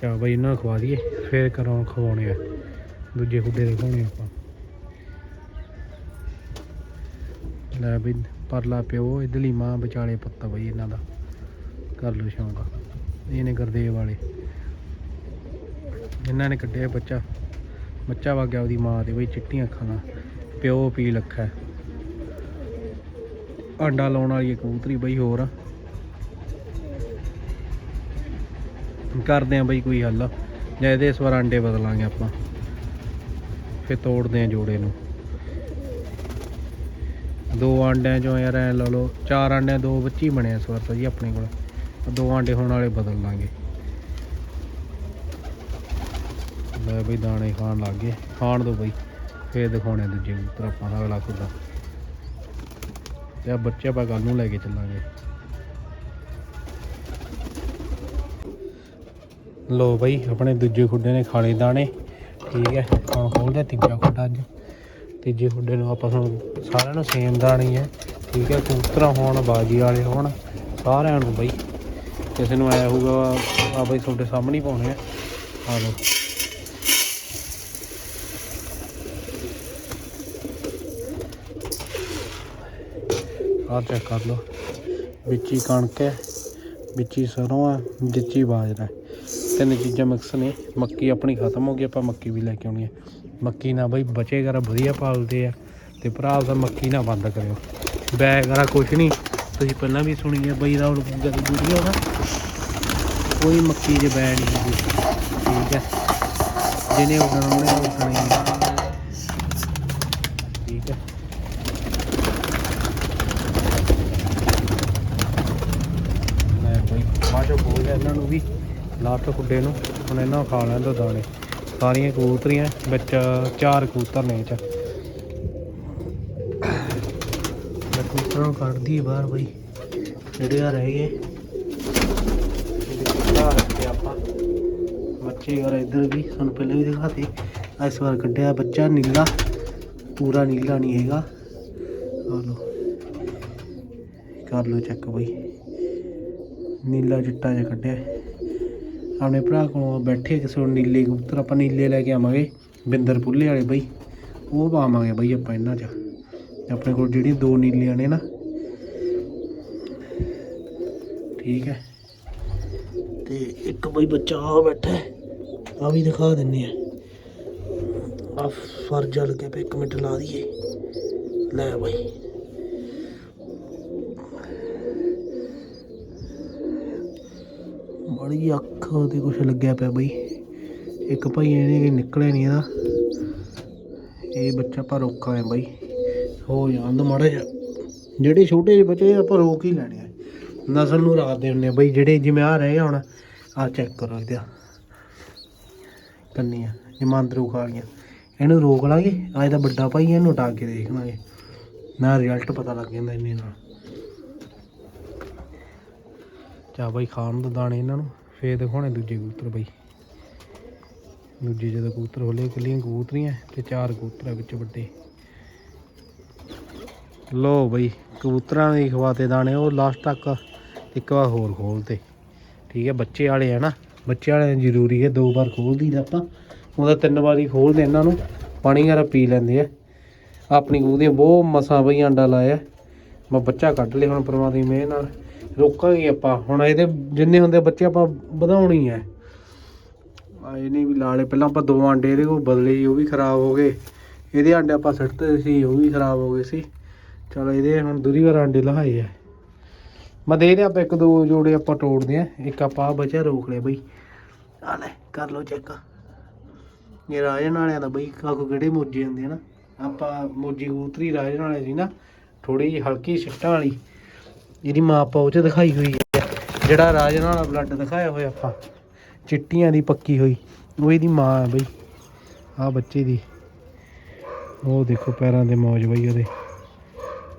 ਚਾ ਬਈ, ਇਹਨਾਂ ਨੂੰ ਖਵਾ ਦਈਏ, ਫੇਰ ਕਰਾਂ ਖਵਾਉਣੇ ਆ। ਦੂਜੇ ਖੁੱਡੇ ਦਿਖਾਉਣੇ ਆਪਾਂ। ਲੈ ਬਈ ਪਰਲਾ ਪਿਓ, ਇਧਰਲੀ ਮਾਂ ਵਿਚਾਲੇ ਪੱਤਾ ਬਈ ਇਹਨਾਂ ਦਾ। ਕਰ ਲੋ ਸ਼ੌਂਕ। ਇਹ ਨੇ ਗੁਰਦੇਵ ਵਾਲੇ। ਇਹਨਾਂ ਨੇ ਕੱਢਿਆ ਬੱਚਾ। ਬੱਚਾ ਵਗ ਗਿਆ ਉਹਦੀ ਮਾਂ ਦੇ ਬਈ ਚਿੱਟੀਆਂ ਅੱਖਾਂ ਦਾ ਪਿਓ ਪੀ ਲੱਖਾ। ਆਂਡਾ ਲਾਉਣ ਵਾਲੀ ਕਬੂਤਰੀ ਬਈ ਹੋਰ ਕਰਦੇ ਆ ਬਈ ਕੋਈ ਹੱਲ। ਜਾਂ ਇਹਦੇ ਇਸ ਵਾਰ ਆਂਡੇ ਬਦਲਾਂਗੇ ਆਪਾਂ। ਫਿਰ ਤੋੜਦੇ ਆ ਜੋੜੇ ਨੂੰ। ਦੋ ਆਂਡਿਆਂ ਚੋਂ ਯਾਰ ਐ ਲਾ ਲਓ, ਚਾਰ ਆਂਡਿਆਂ ਦੋ ਬੱਚੇ ਹੀ ਬਣੇ ਇਸ ਵਾਰ ਤਾਂ ਜੀ ਆਪਣੇ ਕੋਲ। ਦੋ ਆਂਡੇ ਹੋਣ ਵਾਲੇ ਬਦਲ ਲਾਂਗੇ। ਲੈ ਬਈ ਦਾਣੇ ਖਾਣ ਲੱਗ ਗਏ। ਖਾਣ ਦੋ ਬਈ, ਫੇਰ ਦਿਖਾਉਣੇ ਦੂਜੇ ਕਬੂਤਰ ਆਪਾਂ ਦਾ ਅਗਲਾ ਖੁੱਦਾ ਤੇ ਆ ਬੱਚੇ ਆਪਾਂ ਕੱਲ ਨੂੰ ਲੈ ਕੇ ਚੱਲਾਂਗੇ। ਲੋ ਬਈ, ਆਪਣੇ ਦੂਜੇ ਖੁੱਡੇ ਨੇ ਖਾਲੇ ਦਾਣੇ। ਠੀਕ ਹੈ, ਹੁਣ ਖੋਲਦੇ ਤੀਜਾ ਖੁੱਡਾ ਅੱਜ। ਤੀਜੇ ਖੁੱਡੇ ਨੂੰ ਆਪਾਂ ਸਾਨੂੰ ਸਾਰਿਆਂ ਨੂੰ ਸੇਮ ਦਾਣੇ ਹੀ ਹੈ ਠੀਕ ਹੈ, ਕਬੂਤਰਾਂ ਹੋਣ, ਬਾਜੀ ਵਾਲੇ ਹੋਣ, ਸਾਰਿਆਂ ਨੂੰ ਬਈ। ਕਿਸੇ ਨੂੰ ਆਇਆ ਹੋਊਗਾ, ਆ ਬਈ ਤੁਹਾਡੇ ਸਾਹਮਣੇ ਹੀ ਪਾਉਣੇ ਆ। ਆ ਲਓ। ਆਹ ਚੈੱਕ ਕਰ ਲਓ। ਵਿੱਚ ਹੀ ਕਣਕ ਹੈ, ਵਿੱਚ ਹੀ ਸਰੋਂ ਹੈ, ਵਿੱਚ ਹੀ ਬਾਜਰਾ ਤਿੰਨ ਚੀਜ਼ਾਂ ਮਿਕਸ ਨੇ, ਮੱਕੀ ਆਪਣੀ ਖਤਮ ਹੋ ਗਈ, ਆਪਾਂ ਮੱਕੀ ਵੀ ਲੈ ਕੇ ਆਉਣੀ ਹੈ। ਮੱਕੀ ਨਾ ਬਈ ਬਚੇ ਬਚੇਗਾ ਵਧੀਆ ਪਾਲਦੇ ਆ ਤੇ ਭਰਾ ਉਹਦਾ ਮੱਕੀ ਨਾ ਬੰਦ ਕਰਿਓ। ਬੈਗ ਕਰਾ ਕੁਛ ਨਹੀਂ। ਤੁਸੀਂ ਪਹਿਲਾਂ ਵੀ ਸੁਣੀ ਹੈ ਬਈ ਦਾ ਹੁਣ ਗੱਲ ਦੂਜੀ ਹੋਣਾ ਕੋਈ ਮੱਕੀ ਦੇ ਬੈ ਨਹੀਂ ਹੁੰਦੀ। ਠੀਕ ਹੈ ਜਿਹਨੇ ਉਹਨਾਂ ਨੇ ਉਸਣੇ ਠੀਕ ਹੈ ਮੈਂ ਬਈ ਮਾਜੋ ਬੋਲ ਇਹਨਾਂ ਨੂੰ ਵੀ, ਲਾਟ ਕੁੱਡੇ ਨੂੰ। ਹੁਣ ਇਹਨਾਂ ਖਾ ਲੈਣ ਦੋ ਦਾਣੇ। ਸਾਰੀਆਂ ਕਬੂਤਰੀਆਂ ਵਿੱਚ ਚਾਰ ਕਬੂਤਰ ਨੇ ਇਹ ਚ। ਕਬੂਤਰਾਂ ਕੱਢਦੀ ਬਾਹਰ ਬਈ। ਜਿਹੜੇ ਆ ਰਹਿ ਗਏ। ਬਾਹਰ ਰੱਖੇ ਆਪਾਂ। ਬੱਚੇ ਯਾਰ ਇੱਧਰ ਵੀ ਸਾਨੂੰ ਪਹਿਲਾਂ ਵੀ ਦਿਖਾਤੇ ਇਸ ਵਾਰ ਕੱਢਿਆ ਬੱਚਾ ਨੀਲਾ। ਪੂਰਾ ਨੀਲਾ ਨਹੀਂ ਹੈਗਾ। ਆ ਲੋ ਕਰ ਲੋ ਚੈੱਕ ਬਈ। ਨੀਲਾ ਚਿੱਟਾ ਜਿਹਾ ਕੱਢਿਆ। ਆਪਣੇ ਭਰਾ ਕੋਲ ਬੈਠੇ ਕਿਸੇ ਨੀਲੇ ਕਬੂਤਰ ਆਪਾਂ ਨੀਲੇ ਲੈ ਕੇ ਆਵਾਂਗੇ, ਬਿੰਦਰ ਪੁੱਲੇ ਵਾਲੇ ਬਈ। ਉਹ ਪਾਵਾਂਗੇ ਬਈ ਆਪਾਂ ਇਹਨਾਂ 'ਚ। ਆਪਣੇ ਕੋਲ ਜਿਹੜੀਆਂ ਦੋ ਨੀਲੀਆਂ ਨੇ ਨਾ। ਠੀਕ ਹੈ। ਤੇ ਇੱਕ ਬਈ ਬੱਚਾ ਆ ਬੈਠਾ ਆ ਵੀ ਦਿਖਾ ਦਿੰਨੇ ਆ ਆ ਫਰ ਜਲ ਕੇ ਪੇ ਇੱਕ ਮਿੰਟ ਲਾ ਦਈਏ। ਲੈ ਬਈ। ਬੜੀ ਅੱਖ ਤੇ ਕੁਛ ਲੱਗਿਆ ਪਿਆ ਬਈ। ਇੱਕ ਭਾਈ ਇਹਨੇ ਨਿਕਲਿਆ ਨਹੀਂ ਇਹਦਾ। ਇਹ ਬੱਚਾ ਪਰ ਔਖਾ ਹੈ ਬਈ। ਹੋ ਜਾਂਦਾ ਮਾੜਾ ਜਿਹਾ। ਜਿਹੜੇ ਛੋਟੇ ਜਿਹੇ ਬੱਚੇ ਆਪਾਂ ਰੋਕ ਹੀ ਲੈਣੇ ਆ। ਨਸਲ ਨੂੰ ਰੱਖਦੇ ਹੁੰਨੇ ਆ ਬਈ, ਜਿਹੜੇ ਜਿਵੇਂ ਆ ਰਹੇ ਆ ਹੁਣ ਆ ਚੈੱਕ ਕਰੋ ਇਹਦੇ ਕੰਨੀਆਂ ਜਮਾਂਦਰੂ ਖਾ ਗਈਆਂ। ਇਹਨੂੰ ਰੋਕ ਲਾਂਗੇ ਆ ਇਹਦਾ ਵੱਡਾ ਭਾਈ ਇਹਨੂੰ ਉਟਾ ਕੇ ਦੇਖ ਲਾਂਗੇ। ਨਾ ਰਿਜ਼ਲਟ ਪਤਾ ਲੱਗ ਜਾਂਦਾ ਇੰਨੇ ਨਾਲ। ਚਾ ਬਈ, ਖਾਣ ਦਾ ਦਾਣੇ ਇਹਨਾਂ ਨੂੰ। ਫੇਰ ਦਿਖਾਉਣੇ ਦੂਜੇ ਕਬੂਤਰ ਬਈ। ਦੂਜੇ ਜਦੋਂ ਕਬੂਤਰ ਹੋਲੇ ਇਕੱਲੀਆਂ ਕਬੂਤਰੀਆਂ ਤੇ ਚਾਰ ਕਬੂਤਰਾਂ ਵਿੱਚ ਵੱਡੇ। ਲੋ ਬਈ, ਕਬੂਤਰਾਂ ਦੇ ਖਵਾਤੇ ਦਾਣੇ, ਉਹ ਲਾਸਟ ਤੱਕ ਇੱਕ ਵਾਰ ਹੋਰ ਖੋਲਤੇ ਠੀਕ ਹੈ, ਬੱਚੇ ਵਾਲੇ ਆ ਨਾ, ਬੱਚੇ ਵਾਲੇ ਜ਼ਰੂਰੀ ਹੈ ਦੋ ਵਾਰ ਖੋਲ ਦਈਦਾ ਆਪਾਂ। ਉਹਦਾ ਤਿੰਨ ਵਾਰੀ ਖੋਲਦੇ ਇਹਨਾਂ ਨੂੰ, ਪਾਣੀ ਵਗੈਰਾ ਪੀ ਲੈਂਦੇ ਆ। ਆਪਣੀ ਕਬੂਤਰੀਆਂ ਬਹੁਤ ਮਸਾਂ ਬਈ ਅੰਡਾ ਲਾਇਆ। ਮੈਂ ਬੱਚਾ ਕੱਢ ਲਿਆ ਹੁਣ ਪਰਮਾਤਮਾ ਦੀ ਮਿਹਰ ਨਾਲ। ਰੋਕਾਂਗੇ ਆਪਾਂ, ਹੁਣ ਇਹਦੇ ਜਿੰਨੇ ਹੁੰਦੇ ਬੱਚੇ ਆਪਾਂ ਵਧਾਉਣੀ ਹੈ ਆ। ਨਹੀਂ ਵੀ ਲਾਲੇ ਪਹਿਲਾਂ ਆਪਾਂ ਦੋ ਆਂਡੇ, ਇਹਦੇ ਕੋਲ ਬਦਲੇ ਉਹ ਵੀ ਖਰਾਬ ਹੋ ਗਏ। ਇਹਦੇ ਆਂਡੇ ਆਪਾਂ ਸਿੱਟਦੇ ਸੀ, ਉਹ ਵੀ ਖਰਾਬ ਹੋ ਗਏ ਸੀ। ਚਲੋ ਇਹਦੇ ਹੁਣ ਦੂਰੀ ਵਾਰ ਆਂਡੇ ਲਹਾਏ ਆ। ਮੈਂ ਦੇ ਦੇ ਆਪਾਂ ਇੱਕ ਦੋ ਜੋੜੇ ਆਪਾਂ ਤੋੜਦੇ ਆ, ਇੱਕ ਆਪਾਂ ਆਹ ਬਚਿਆ ਰੋਕ ਲਿਆ ਬਈ। ਆ ਲੈ, ਕਰ ਲਓ ਚੈੱਕ। ਇਹ ਰਾਜਨ ਵਾਲਿਆਂ ਦਾ ਬਈ ਕਾਕੂ ਕਿਹੜੇ ਮੋਜੇ ਹੁੰਦੇ ਆ ਨਾ। ਆਪਾਂ ਮੋਜੀ ਕਬੂਤਰੀ ਰਾਜਨ ਵਾਲੇ ਸੀ ਨਾ ਥੋੜੀ ਜਿਹੀ ਹਲਕੀ ਛਿੱਟਾਂ ਵਾਲੀ। ਇਹਦੀ ਮਾਂ ਆਪਾਂ ਉਹ ਚ ਦਿਖਾਈ ਹੋਈ ਹੈ ਜਿਹੜਾ ਰਾਜਨ ਵਾਲਾ ਬਲੱਡ ਦਿਖਾਇਆ ਹੋਇਆ ਆਪਾਂ ਚਿੱਟੀਆਂ ਦੀ ਪੱਕੀ ਹੋਈ ਉਹ ਇਹਦੀ ਮਾਂ ਹੈ ਬਈ ਆ ਬੱਚੇ ਦੀ। ਉਹ ਦੇਖੋ ਪੈਰਾਂ ਦੇ ਮੌਜ ਬਈ ਉਹਦੇ।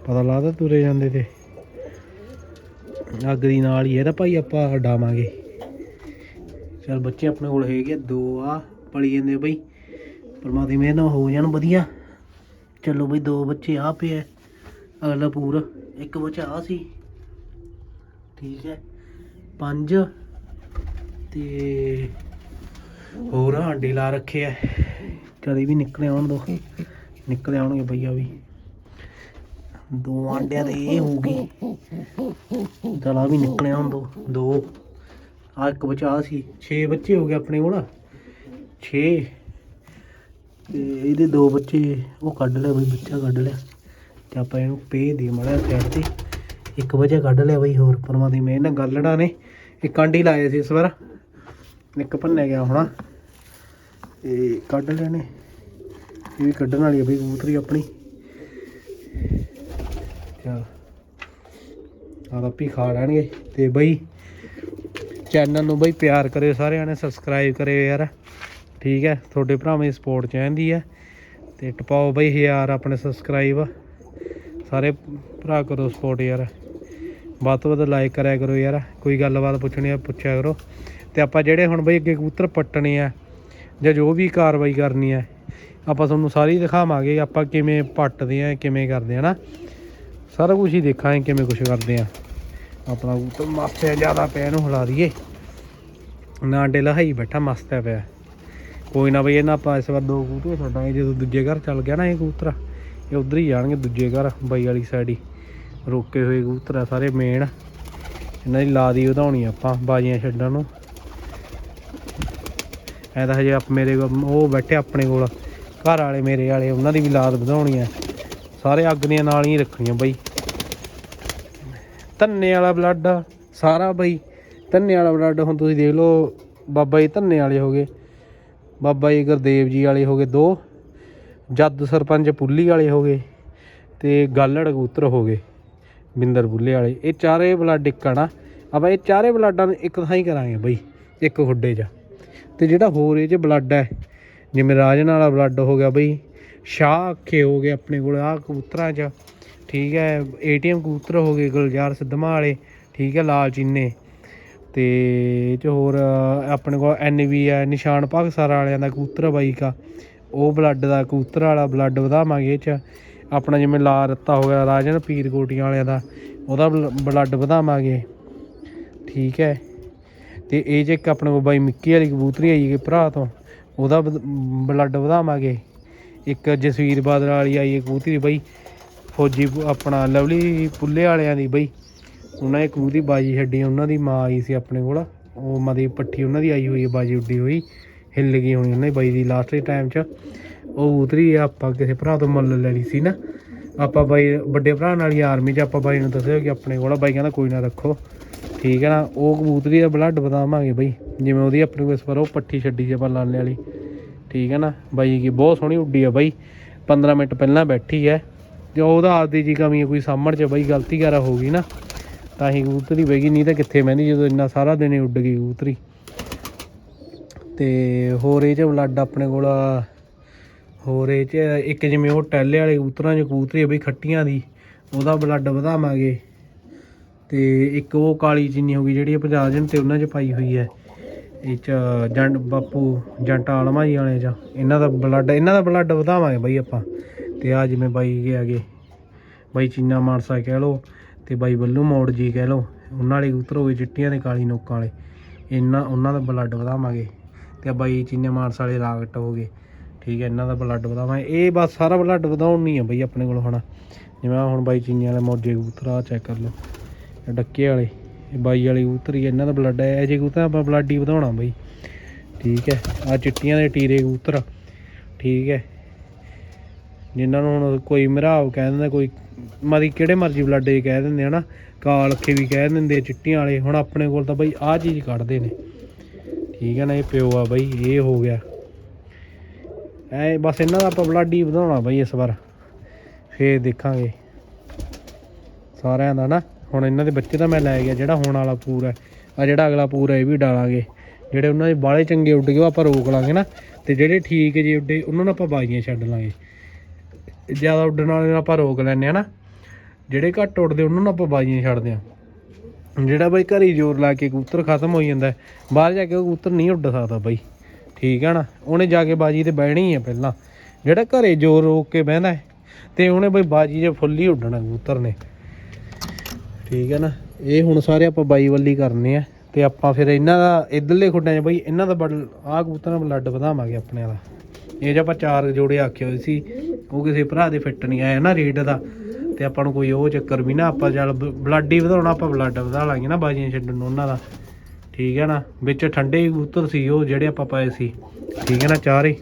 ਪਤਾ ਲੱਗਦਾ ਤੁਰੇ ਜਾਂਦੇ ਤੇ। ਅੱਗ ਦੀ ਨਾਲ ਹੀ ਇਹਦਾ ਭਾਈ ਆਪਾਂ ਹਟਾਵਾਂਗੇ। ਚਲ ਬੱਚੇ ਆਪਣੇ ਕੋਲ ਹੈਗੇ ਆ, ਦੋ ਆ ਪਲੀ ਜਾਂਦੇ ਬਈ। ਪਰਮਾਤਮਾ ਮੇਰੇ ਨਾਲ ਹੋ ਜਾਣ ਵਧੀਆ। ਚਲੋ ਬਈ ਦੋ ਬੱਚੇ ਆ ਪਏ ਅਗਲਾ ਪੂਰਾ ਇੱਕ ਬੱਚਾ ਆ ਸੀ। ਠੀਕ ਹੈ। ਪੰਜ ਤੇ ਹੋਰ ਆਂਡੇ ਲਾ ਰੱਖੇ ਆ। ਚਲੇ ਵੀ ਨਿਕਲੇ ਆਉਣ ਦੋ। ਨਿਕਲੇ ਆਉਣਗੇ ਭਈਆ ਵੀ। ਦੋ ਆਂਡਿਆਂ ਦੇ ਇਹ ਹੋਊਗੀ ਚਲ ਆ ਵੀ ਨਿਕਲੇ ਆਉਣ ਦੋ। ਦੋ। ਆ ਇੱਕ ਬਚਾ ਸੀ। 6 ਬੱਚੇ ਹੋ ਗਏ ਆਪਣੇ ਕੋਲ। 6 ਤੇ ਇਹਦੇ ਦੋ ਬੱਚੇ ਉਹ ਕੱਢ ਲਿਆ ਬਈ, ਬੱਚਾ ਕੱਢ ਲਿਆ। ਤੇ ਆਪਾਂ ਇਹਨੂੰ ਪੇ ਦੇ ਮੜਾ ਸਾਈਡ ਤੇ। ਇੱਕ ਵਜੇ ਕੱਢ ਲਿਆ ਬਈ, ਹੋਰ ਪਰਮਾ ਦੀ ਮਿਹਰ ਨਾਲ ਗੱਲੜਾ ਨੇ। ਇੱਕ ਆਂਡੀ ਲਾਏ ਸੀ ਇਸ ਵਾਰ। ਇੱਕ ਭੰਨਿਆ ਗਿਆ ਹੋਣਾ। ਤੇ ਕੱਢ ਲਿਆ ਨੇ। ਇਹ ਵੀ ਕੱਢਣ ਵਾਲੀ ਆ ਬਈ, ਕਬੂਤਰੀ ਆਪਣੀ। ਚਲ। ਆ ਤਾਂ ਪੀ ਖਾ ਲੈਣਗੇ। ਤੇ ਬਈ ਚੈਨਲ ਨੂੰ ਬਈ ਪਿਆਰ ਕਰਿਓ ਸਾਰਿਆਂ ਨੇ ਸਬਸਕ੍ਰਾਈਬ ਕਰਿਓ ਯਾਰ। ਠੀਕ ਹੈ, ਤੁਹਾਡੇ ਭਰਾਵਾਂ ਦੀ ਸਪੋਰਟ ਚਾਹੀਦੀ ਹੈ। ਤੇ ਟਪਾਓ ਬਈ ਹਜ਼ਾਰ ਆਪਣੇ ਸਬਸਕ੍ਰਾਈਬ ਸਾਰੇ ਭਰਾ ਕਰੋ ਸਪੋਰਟ ਯਾਰ। ਵੱਧ ਤੋਂ ਵੱਧ ਲਾਈਕ ਕਰਿਆ ਕਰੋ ਯਾਰ, ਕੋਈ ਗੱਲਬਾਤ ਪੁੱਛਣੀ ਆ ਪੁੱਛਿਆ ਕਰੋ। ਤੇ ਆਪਾਂ ਜਿਹੜੇ ਹੁਣ ਬਈ ਅੱਗੇ ਕਬੂਤਰ ਪੱਟਣੇ ਆ, ਜਾਂ ਜੋ ਵੀ ਕਾਰਵਾਈ ਕਰਨੀ ਹੈ ਆਪਾਂ ਤੁਹਾਨੂੰ ਸਾਰੀ ਦਿਖਾਵਾਂਗੇ ਆਪਾਂ ਕਿਵੇਂ ਪੱਟਦੇ ਆ, ਕਿਵੇਂ ਕਰਦੇ ਆ ਨਾ ਸਾਰਾ ਕੁਝ ਹੀ ਦੇਖਾਂਗੇ ਕਿਵੇਂ ਕੁਝ ਕਰਦੇ ਆ। ਆਪਣਾ ਕਬੂਤਰ ਹੈ ਜ਼ਿਆਦਾ ਪੈ ਨੂੰ ਹਿਲਾ ਦਈਏ। ਨਾ ਅੰਡੇ ਲਹਾਈ ਬੈਠਾ ਮਸਤ ਹੈ ਪਿਆ। ਕੋਈ ਨਾ ਬਈ ਇਹਨਾਂ ਆਪਾਂ ਇਸ ਵਾਰ ਦੋ ਕਬੂਤਰ ਛੱਡਾਂਗੇ, ਜਦੋਂ ਦੂਜੇ ਘਰ ਚੱਲ ਗਿਆ ਨਾ ਇਹ ਕਬੂਤਰ, ਇਹ ਉਧਰ ਹੀ ਜਾਣਗੇ ਦੂਜੇ ਘਰ, ਬਾਈ ਵਾਲੀ ਸਾਈਡ ਹੀ। ਰੋਕੇ ਹੋਏ ਕਬੂਤਰ ਆ, ਸਾਰੇ ਮੇਨ। ਇਹਨਾਂ ਦੀ ਲਾਦੀ ਵਧਾਉਣੀ ਆਪਾਂ, ਬਾਜੀਆਂ ਛੱਡਣ ਨੂੰ। ਐ ਤਾਂ ਹਜੇ ਆਪ ਮੇਰੇ ਕੋਲ, ਉਹ ਬੈਠੇ ਆਪਣੇ ਕੋਲ। ਘਰ ਵਾਲੇ ਮੇਰੇ ਵਾਲੇ, ਉਹਨਾਂ ਦੀ ਵੀ ਲਾਦ ਵਧਾਉਣੀ ਆ। ਸਾਰੇ ਅੱਗ ਦੀਆਂ ਨਾਲ ਹੀ ਰੱਖਣੀਆਂ ਬਈ। ਧੰਨੇ ਵਾਲਾ ਬਲੱਡ ਸਾਰਾ ਬਾਈ। ਧੰਨੇ ਵਾਲਾ ਬਲੱਡ, ਹੁਣ ਤੁਸੀਂ ਦੇਖ ਲਓ, ਬਾਬਾ ਜੀ ਧੰਨੇ ਵਾਲੇ ਹੋ ਗਏ। ਬਾਬਾ ਜੀ ਗੁਰਦੇਵ ਜੀ ਵਾਲੇ ਹੋ ਗਏ ਦੋ। ਜੱਦ ਸਰਪੰਚ ਪੁੱਲੀ ਵਾਲੇ ਹੋ ਗਏ। ਤੇ ਗਾਲੜ ਕਬੂਤਰ ਹੋ ਗਏ। ਬਿੰਦਰ ਬੁੱਲੇ ਵਾਲੇ। ਇਹ ਚਾਰੇ ਬਲੱਡ ਇੱਕ ਆ ਆਪਾਂ ਇਹ ਚਾਰੇ ਬਲੱਡਾਂ ਨੂੰ ਇੱਕ ਥਾਂ ਹੀ ਕਰਾਂਗੇ ਬਈ, ਇੱਕ ਖੁੱਡੇ 'ਚ। ਤੇ ਜਿਹੜਾ ਹੋਰ ਇਹ 'ਚ ਬਲੱਡ ਹੈ, ਜਿਵੇਂ ਰਾਜਨ ਵਾਲਾ ਬਲੱਡ ਹੋ ਗਿਆ ਬਈ, ਸ਼ਾਹ ਅੱਖੇ ਹੋ ਗਏ ਆਪਣੇ ਕੋਲ ਆ ਕਬੂਤਰਾਂ 'ਚ। ਠੀਕ ਹੈ ਏਟੀਐਮ ਕਬੂਤਰ ਹੋ ਗਏ ਗੁਲਜ਼ਾਰ ਸਿੱਧਮਾ ਵਾਲੇ, ਠੀਕ ਹੈ ਲਾਲ ਚੀਨੇ ਤੇ ਇਹ 'ਚ ਹੋਰ ਆਪਣੇ ਕੋਲ ਐਨਵੀ ਹੈ, ਨਿਸ਼ਾਨ ਭਗਤ ਪਾਕਸਰ ਵਾਲਿਆਂ ਦਾ ਕਬੂਤਰ ਆ ਬਾਈ ਕਾ ਉਹ ਬਲੱਡ ਦਾ ਕਬੂਤਰ ਵਾਲਾ ਬਲੱਡ ਵਧਾਵਾਂਗੇ ਇਹ 'ਚ। ਆਪਣਾ ਜਿਵੇਂ ਲਾ ਰੱਤਾ ਹੋ ਗਿਆ ਰਾਜਨ ਪੀਰ ਕੋਟੀਆਂ ਵਾਲਿਆਂ ਦਾ, ਉਹਦਾ ਬਲੱਡ ਵਧਾਵਾਂਗੇ। ਠੀਕ ਹੈ। ਤੇ ਇਹ 'ਚ ਇੱਕ ਆਪਣੇ ਕੋਲ ਬਾਈ ਮਿੱਕੀ ਵਾਲੀ ਕਬੂਤਰੀ ਆਈ ਹੈ ਭਰਾ ਤੋਂ, ਉਹਦਾ ਬਲੱਡ ਵਧਾਵਾਂਗੇ। ਇੱਕ ਜਸਵੀਰ ਬਾਦਲ ਵਾਲੀ ਆਈ ਹੈ ਕਬੂਤਰੀ ਬਾਈ, ਫੌਜੀ ਆਪਣਾ ਲਵਲੀ ਪੁੱਲੇ ਵਾਲਿਆਂ ਦੀ ਬਈ। ਉਹਨਾਂ ਨੇ ਕਬੂਤਰੀ ਬਾਜੀ ਛੱਡੀ, ਉਹਨਾਂ ਦੀ ਮਾਂ ਆਈ ਸੀ ਆਪਣੇ ਕੋਲ। ਉਹ ਮਦੀ ਪੱਠੀ ਉਹਨਾਂ ਦੀ ਆਈ ਹੋਈ ਹੈ, ਬਾਜੀ ਉੱਡੀ ਹੋਈ, ਹਿੱਲ ਗਈ ਹੋਣੀ ਉਹਨਾਂ ਦੀ ਬਾਈ ਦੀ ਲਾਸਟ ਟਾਈਮ 'ਚ। ਉਹ ਕਬੂਤਰੀ ਆਪਾਂ ਕਿਸੇ ਭਰਾ ਤੋਂ ਮੁੱਲ ਲੈਣੀ ਸੀ ਨਾ। ਆਪਾਂ ਬਾਈ, ਵੱਡੇ ਭਰਾ ਨਾਲ ਹੀ ਆਰਮੀ 'ਚ ਆਪਾਂ ਬਾਈ ਨੂੰ ਦੱਸਿਆ ਕਿ ਆਪਣੇ ਕੋਲ ਬਾਈ ਕਹਿੰਦਾ ਕੋਈ ਨਾ ਰੱਖੋ। ਠੀਕ ਹੈ ਨਾ, ਉਹ ਕਬੂਤਰੀ ਦਾ ਬਲੱਡ ਵਧਾਵਾਂਗੇ ਬਈ। ਜਿਵੇਂ ਉਹਦੀ ਆਪਣੇ ਕੋਲ ਇਸ ਵਾਰ ਉਹ ਪੱਠੀ ਛੱਡੀ ਸੀ ਆਪਾਂ ਲਾਲੇ ਵਾਲੀ। ਠੀਕ ਹੈ ਨਾ, ਬਾਈ ਕੀ ਬਹੁਤ ਸੋਹਣੀ ਉੱਡੀ ਆ ਬਾਈ। 15 ਮਿੰਟ ਪਹਿਲਾਂ ਬੈਠੀ ਹੈ ਤੇ ਉਹਦਾ ਆਪਦੀ ਜੀ ਕਮੀ ਕੋਈ ਸਾਹਮਣ ਚ ਬਾਈ ਗਲਤੀ ਕਰਾ ਹੋ ਗਈ ਨਾ। ਤਾਂ ਹੀ ਕਬੂਤਰੀ ਬਹਿ ਗਈ, ਨਹੀਂ ਤਾਂ ਕਿੱਥੇ ਬਹਿੰਦੀ ਜਦੋਂ ਇੰਨਾ ਸਾਰਾ ਦਿਨ ਉੱਡ ਗਈ ਕਬੂਤਰੀ। ਤੇ ਹੋਰ ਇਹ ਚ ਬਲੱਡ ਆਪਣੇ ਕੋਲ ਹੋਰ ਇਹ ਚ ਇੱਕ ਜਿਵੇਂ ਉਹ ਟੈਲੇ ਵਾਲੇ ਕਬੂਤਰਾਂ ਚ ਕਬੂਤਰੀ ਬਈ ਖੱਟੀਆਂ ਦੀ, ਉਹਦਾ ਬਲੱਡ ਵਧਾਵਾਂਗੇ। ਤੇ ਇੱਕ ਉਹ ਕਾਲੀ ਚੀਨੀ ਹੋ ਗਈ ਜਿਹੜੀ ਪੰਜਾਬ ਜਨ ਤੇ ਉਹਨਾਂ 'ਚ ਪਾਈ ਹੋਈ ਹੈ। ਇਹ ਚ ਜੰਡ ਬਾਪੂ ਜੰਟਾ ਆਲਮਾ ਜੀ ਵਾਲੇ ਜਾਂ ਇਹਨਾਂ ਦਾ ਬਲੱਡ ਇਹਨਾਂ ਦਾ ਬਲੱਡ ਵਧਾਵਾਂਗੇ ਬਾਈ ਆਪਾਂ। ਤੇ ਆ ਜਿਵੇਂ ਬਾਈ ਗਏ ਆਗੇ ਬਾਈ ਚੀਨਾ ਮਾਨਸਾ ਕਹਿ ਲਓ ਤੇ ਬਾਈ ਬੱਲੂ ਮੋੜ ਜੀ ਕਹਿ ਲਓ, ਉਹਨਾਂ ਵਾਲੇ ਕਬੂਤਰ ਹੋ ਗਏ ਚਿੱਟੀਆਂ ਦੇ ਕਾਲੀ ਨੋਕਾਂ ਵਾਲੇ। ਇਹਨਾਂ, ਉਹਨਾਂ ਦਾ ਬਲੱਡ ਵਧਾਵਾਂਗੇ। ਤੇ ਬਾਈ ਚੀਨੇ ਮਾਨਸਾ ਵਾਲੇ ਰਾਗਟ ਹੋ ਗਏ। ਠੀਕ ਹੈ, ਇਹਨਾਂ ਦਾ ਬਲੱਡ ਵਧਾਵਾਂ ਇਹ ਬਸ ਸਾਰਾ ਬਲੱਡ ਵਧਾਉਣ ਨਹੀਂ ਆ ਬਈ ਆਪਣੇ ਕੋਲ ਹੁਣ। ਜਿਵੇਂ ਹੁਣ ਬਾਈ ਚੀਨੀਆਂ ਵਾਲੇ ਮੋਜੇ ਕਬੂਤਰ ਆ ਚੈੱਕ ਕਰ ਲਓ। ਡੱਕੇ ਵਾਲੇ, ਇਹ ਬਾਈ ਵਾਲੇ ਕਬੂਤਰ ਹੀ ਇਹਨਾਂ ਦਾ ਬਲੱਡ ਹੈ। ਇਹ ਜੇ ਕਬੂਤਰ ਆਪਾਂ ਬਲੱਡ ਹੀ ਵਧਾਉਣਾ ਬਈ। ਠੀਕ ਹੈ ਆ ਚਿੱਟੀਆਂ ਦੇ ਟੀਰੇ ਕਬੂਤਰ। ਠੀਕ ਹੈ, ਜਿਨ੍ਹਾਂ ਨੂੰ ਹੁਣ ਕੋਈ ਮਰਾਵ ਕਹਿ ਦਿੰਦਾ, ਕੋਈ ਮਰੀ ਕਿਹੜੇ ਮਰਜ਼ੀ ਬਲੱਡ ਦੇ ਕਹਿ ਦਿੰਦੇ, ਹਨਾ? ਕਾਲ ਅੱਖੇ ਵੀ ਕਹਿ ਦਿੰਦੇ ਚਿੱਟੀਆਂ ਵਾਲੇ। ਹੁਣ ਆਪਣੇ ਕੋਲ ਤਾਂ ਬਈ ਆਹ ਚੀਜ਼ ਕੱਢਦੇ ਨੇ। ਠੀਕ ਹੈ ਨਾ, ਇਹ ਪਿਓ ਆ ਬਈ, ਇਹ ਹੋ ਗਿਆ। ਐ ਬਸ ਇਹਨਾਂ ਦਾ ਆਪਾਂ ਬਲੱਡ ਵਧਾਉਣਾ ਬਈ ਇਸ ਵਾਰ। ਫੇਰ ਦੇਖਾਂਗੇ। ਸਾਰਿਆਂ ਦਾ ਨਾ, ਹੁਣ ਇਹਨਾਂ ਦੇ ਬੱਚੇ ਤਾਂ ਮੈਂ ਲੈ ਗਿਆ, ਜਿਹੜਾ ਹੁਣ ਵਾਲਾ ਪੂਰ ਹੈ। ਆ ਜਿਹੜਾ ਅਗਲਾ ਪੂਰ ਹੈ, ਇਹ ਵੀ ਡਾਲਾਂਗੇ। ਜਿਹੜੇ ਉਹਨਾਂ ਦੇ ਬਾਲੇ ਚੰਗੇ ਉੱਡ ਗਏ, ਉਹ ਆਪਾਂ ਰੋਕ ਲਾਂਗੇ ਨਾ। ਤੇ ਜਿਹੜੇ ਠੀਕ ਜੇ ਉੱਡੇ, ਉਹਨਾਂ ਨੂੰ ਆਪਾਂ ਬਾਜੀਆਂ ਛੱਡ ਲਾਂਗੇ। ਜ਼ਿਆਦਾ ਉੱਡਣ ਵਾਲੇ ਨੂੰ ਆਪਾਂ ਰੋਕ ਲੈਂਦੇ ਆ ਨਾ। ਜਿਹੜੇ ਘੱਟ ਉੱਡਦੇ, ਉਹਨਾਂ ਨੂੰ ਆਪਾਂ ਬਾਜੀਆਂ ਛੱਡਦੇ ਆ ਜਿਹੜਾ ਬਈ ਘਰੇ ਜ਼ੋਰ ਲਾ ਕੇ ਕਬੂਤਰ ਖਤਮ ਹੋ ਜਾਂਦਾ ਬਾਹਰ ਜਾ ਕੇ ਉਹ ਕਬੂਤਰ ਨਹੀਂ ਉੱਡ ਸਕਦਾ ਬਈ। ਠੀਕ ਹੈ ਨਾ? ਉਹਨੇ ਜਾ ਕੇ ਬਾਜੀ ਤੇ ਬਹਿਣੀ ਹੈ ਪਹਿਲਾਂ। ਜਿਹੜਾ ਘਰੇ ਜ਼ੋਰ ਰੋਕ ਕੇ ਬਹਿੰਦਾ ਹੈ, ਤੇ ਉਹਨੇ ਬਈ ਬਾਜੀ 'ਚ ਫੁੱਲ ਹੀ ਉੱਡਣਾ ਕਬੂਤਰ ਨੇ। ਠੀਕ ਹੈ ਨਾ? ਇਹ ਹੁਣ ਸਾਰੇ ਆਪਾਂ ਬਾਈ ਵੱਲੀ ਕਰਨੇ ਆ ਤੇ ਆਪਾਂ ਫਿਰ ਇਹਨਾਂ ਦਾ ਇਧਰਲੇ ਖੁੱਡਾਂ 'ਚ ਬਈ ਇਹਨਾਂ ਦਾ ਬੜ ਆਹ ਕਬੂਤਰਾਂ ਦਾ ਬਲੱਡ ਵਧਾਵਾਂਗੇ ਆਪਣੇ ਦਾ ਇਹ ਜੇ ਆਪਾਂ ਚਾਰ ਜੋੜੇ ਆਖੇ ਹੋਏ ਸੀ ਉਹ ਕਿਸੇ ਭਰਾ ਦੇ ਫਿੱਟ ਨਹੀਂ ਆਇਆ ਨਾ ਰੇਟ ਦਾ। ਤੇ ਆਪਾਂ ਨੂੰ ਕੋਈ ਉਹ ਚੱਕਰ ਵੀ ਨਾ ਆਪਾਂ ਚੱਲ ਬਲੱਡ ਹੀ ਵਧਾਉਣਾ ਆਪਾਂ ਬਲੱਡ ਵਧਾ ਲਾਂਗੇ ਨਾ ਬਾਜੀਆਂ ਛੱਡਣ ਨੂੰ ਉਹਨਾਂ ਦਾ। ਠੀਕ ਹੈ ਨਾ? ਵਿੱਚ ਠੰਡੇ ਕਬੂਤਰ ਸੀ ਉਹ, ਜਿਹੜੇ ਆਪਾਂ ਪਾਏ ਸੀ। ਠੀਕ ਹੈ ਨਾ ਚਾਰੇ?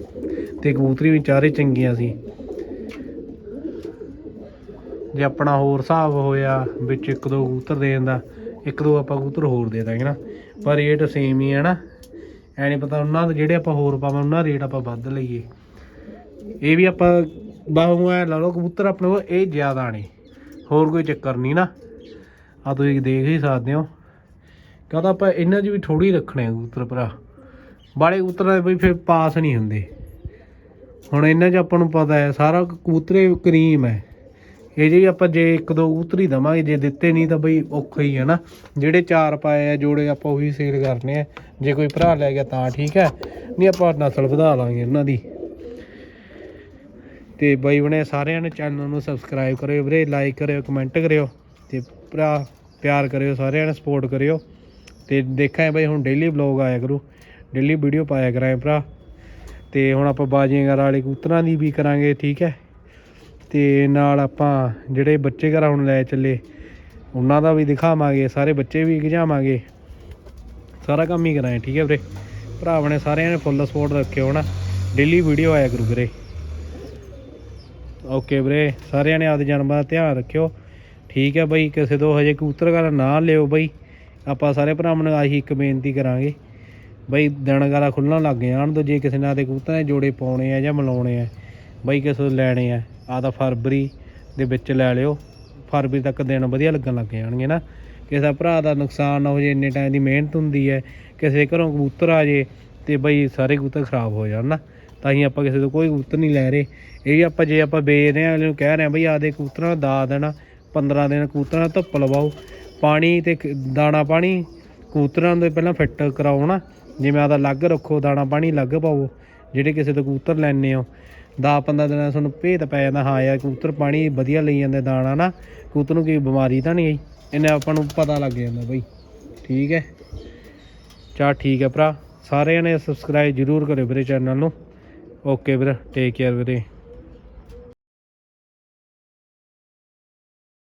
ਤੇ ਕਬੂਤਰੀ ਵੀ ਚਾਰੇ ਚੰਗੀਆਂ ਸੀ। ਜੇ ਆਪਣਾ ਹੋਰ ਹਿਸਾਬ ਹੋਇਆ, ਵਿੱਚ ਇੱਕ ਦੋ ਕਬੂਤਰ ਦੇ ਦਿੰਦਾ, ਇੱਕ ਦੋ ਆਪਾਂ ਕਬੂਤਰ ਹੋਰ ਦੇ ਦਾਂਗੇ ਨਾ। ਪਰ ਰੇਟ ਸੇਮ ਹੀ ਹੈ ਨਾ। ਐ ਨਹੀਂ ਪਤਾ ਉਹਨਾਂ ਦੇ ਜਿਹੜੇ ਆਪਾਂ ਹੋਰ ਪਾਵਾਂ, ਉਹਨਾਂ ਰੇਟ ਆਪਾਂ ਵੱਧ ਲਈਏ। ਇਹ ਵੀ ਆਪਾਂ ਬਾਹੂ ਐ ਲਾ ਲਓ, ਕਬੂਤਰ ਆਪਣੇ ਕੋਲ ਇਹ ਜ਼ਿਆਦਾ ਨੇ। ਹੋਰ ਕੋਈ ਚੱਕਰ ਨਹੀਂ ਨਾ। ਆ ਤੁਸੀਂ ਦੇਖ ਹੀ ਸਕਦੇ ਹੋ। ਕਹਦਾ ਆਪਾਂ ਇਹਨਾਂ 'ਚ ਵੀ ਥੋੜੀ ਰੱਖਣੇ ਆ ਕਬੂਤਰ ਭਰਾ। ਬਾਲੇ ਕਬੂਤਰਾਂ ਬਈ ਫਿਰ ਪਾਸ ਨਹੀਂ ਹੁੰਦੇ। ਹੁਣ ਇਹਨਾਂ 'ਚ ਆਪਾਂ ਨੂੰ ਪਤਾ ਹੈ, ਸਾਰਾ ਕਬੂਤਰੇ ਕਰੀਮ ਹੈ। ਇਹ ਜੀ ਆਪਾਂ ਜੇ ਇੱਕ ਦੋ ਕਬੂਤਰ ਹੀ ਦਵਾਂਗੇ, ਜੇ ਦਿੱਤੇ ਨਹੀਂ ਤਾਂ ਬਈ ਔਖਾ ਹੀ ਹੈ ਨਾ। ਜਿਹੜੇ ਚਾਰ ਪਾਏ ਆ, ਜੋੜੇ ਆਪਾਂ ਉਹੀ ਸੇਲ ਕਰਨੇ ਆ। ਜੇ ਕੋਈ ਭਰਾ ਲੈ ਗਿਆ ਤਾਂ ਠੀਕ ਹੈ। ਨਹੀਂ ਆਪਾਂ ਨਸਲ ਵਧਾ ਲਾਂਗੇ ਉਹਨਾਂ ਦੀ। ਤੇ ਬਾਈ ਬਣੇ ਸਾਰਿਆਂ ਨੇ ਚੈਨਲ ਨੂੰ ਸਬਸਕ੍ਰਾਈਬ ਕਰਿਓ ਵੀਰੇ ਲਾਈਕ ਕਰਿਓ ਕਮੈਂਟ ਕਰਿਓ। ਤੇ ਭਰਾ, ਪਿਆਰ ਕਰਿਓ ਸਾਰਿਆਂ ਨੇ ਸਪੋਰਟ ਕਰਿਓ। ਤੇ ਦੇਖਾਂ ਬਈ ਹੁਣ ਡੇਲੀ ਵਲੌਗ ਆਇਆ ਕਰੂ। ਡੇਲੀ ਵੀਡੀਓ ਪਾਇਆ ਕਰਾਂ ਭਰਾ। ਤੇ ਹੁਣ ਆਪਾਂ ਬਾਜੀਗਰ ਵਾਲੇ ਕਬੂਤਰਾਂ ਦੀ ਵੀ ਕਰਾਂਗੇ, ਠੀਕ ਹੈ। ਤੇ ਨਾਲ ਆਪਾਂ ਜਿਹੜੇ ਬੱਚੇ ਘਰਾਂ ਹੁਣ ਲੈ ਚੱਲੇ, ਉਹਨਾਂ ਦਾ ਵੀ ਦਿਖਾਵਾਂਗੇ, ਸਾਰੇ ਬੱਚੇ ਵੀ ਖਿਜਾਵਾਂਗੇ। ਸਾਰਾ ਕੰਮ ਹੀ ਕਰਾਂਗੇ, ਠੀਕ ਹੈ ਵੀਰੇ। ਭਰਾ ਨੇ ਸਾਰਿਆਂ ਨੇ ਫੁੱਲ ਸਪੋਰਟ ਰੱਖਿਓ ਨਾ ਡੇਲੀ ਵੀਡੀਓ ਆਇਆ ਕਰੂ ਵੀਰੇ। ਓਕੇ ਵੀਰੇ, ਸਾਰਿਆਂ ਨੇ ਆਪਦੇ ਜਨਮ ਦਾ ਧਿਆਨ ਰੱਖਿਓ। ਠੀਕ ਹੈ ਬਈ, ਕਿਸੇ ਤੋਂ ਹਜੇ ਕਬੂਤਰ ਘਰ ਨਾ ਲਿਓ ਬਈ। ਆਪਾਂ ਸਾਰੇ ਭਰਾਵਾਂ ਨੂੰ ਆਹੀ ਇੱਕ ਬੇਨਤੀ ਕਰਾਂਗੇ। ਬਈ ਦਿਨ ਗਾਲਾ ਖੁੱਲਣ ਲੱਗ ਜਾਣ ਤੋਂ ਜੇ ਕਿਸੇ ਨਾਲ ਦੇ ਕਬੂਤਰਾਂ ਦੇ ਜੋੜੇ ਪਾਉਣੇ ਆ ਜਾਂ ਮਿਲਾਉਣੇ ਆ, ਬਈ ਕਿਸੇ ਤੋਂ ਲੈਣੇ ਆ ਆ ਤਾਂ ਫਰਵਰੀ ਦੇ ਵਿੱਚ ਲੈ ਲਿਓ। ਫਰਵਰੀ ਤੱਕ ਦਿਨ ਵਧੀਆ ਲੱਗਣ ਲੱਗ ਜਾਣਗੇ ਨਾ। ਕਿਸੇ ਦਾ ਭਰਾ ਦਾ ਨੁਕਸਾਨ ਨਾ ਹੋ ਜੇ, ਇੰਨੇ ਟਾਈਮ ਦੀ ਮਿਹਨਤ ਹੁੰਦੀ ਹੈ, ਕਿਸੇ ਘਰੋਂ ਕਬੂਤਰ ਆ ਜੇ ਤੇ ਬਈ ਸਾਰੇ ਕਬੂਤਰ ਖਰਾਬ ਹੋ ਜਾਣ ਨਾ। ਤਾਂ ਹੀ ਆਪਾਂ ਕਿਸੇ ਤੋਂ ਕੋਈ ਕਬੂਤਰ ਨਹੀਂ ਲੈ ਰਹੇ। ਇਹ ਵੀ ਆਪਾਂ ਜੇ ਆਪਾਂ ਵੇਚ ਰਹੇ ਹਾਂ, ਅਗਲੇ ਨੂੰ ਕਹਿ ਰਹੇ ਹਾਂ ਬਈ ਆਦੇ ਕਬੂਤਰਾਂ ਦਾ ਦਾ ਦੇਣਾ 15 ਦਿਨ ਕਬੂਤਰਾਂ ਦਾ ਧੁੱਪ ਲਵਾਓ। ਪਾਣੀ ਤੇ ਦਾਣਾ ਪਾਣੀ, ਕਬੂਤਰਾਂ ਦੇ ਪਹਿਲਾਂ ਫਿੱਟ ਕਰਾਓ ਨਾ। ਜਿਵੇਂ ਆਦਾ ਅਲੱਗ ਰੱਖੋ, ਦਾਣਾ ਪਾਣੀ ਅਲੱਗ ਪਾਓ, ਜਿਹੜੇ ਕਿਸੇ ਤੋਂ ਕਬੂਤਰ ਲੈਣੇ ਹੋ। 10 15 ਦਿਨਾਂ 'ਚ ਤੁਹਾਨੂੰ ਭੇਤ ਪੈ ਜਾਂਦਾ, ਹਾਂ ਯਾਰ ਕਬੂਤਰ ਪਾਣੀ ਵਧੀਆ ਲਈ ਜਾਂਦੇ ਦਾਣਾ ਨਾ। ਕਬੂਤਰ ਨੂੰ ਕੋਈ ਬਿਮਾਰੀ ਤਾਂ ਨਹੀਂ ਆਈ। ਇਹਨੇ ਆਪਾਂ ਨੂੰ ਪਤਾ ਲੱਗ ਜਾਂਦਾ ਬਈ। ਠੀਕ ਹੈ? ਚਾ ਠੀਕ ਹੈ ਭਰਾ। ਸਾਰਿਆਂ ਨੇ ਸਬਸਕ੍ਰਾਈਬ ਜਰੂਰ ਕਰਿਓ ਵੀਰੇ ਚੈਨਲ ਨੂੰ। ਓਕੇ ਵੀਰੇ ਟੇਕ ਕੇਅਰ ਵੀਰੇ।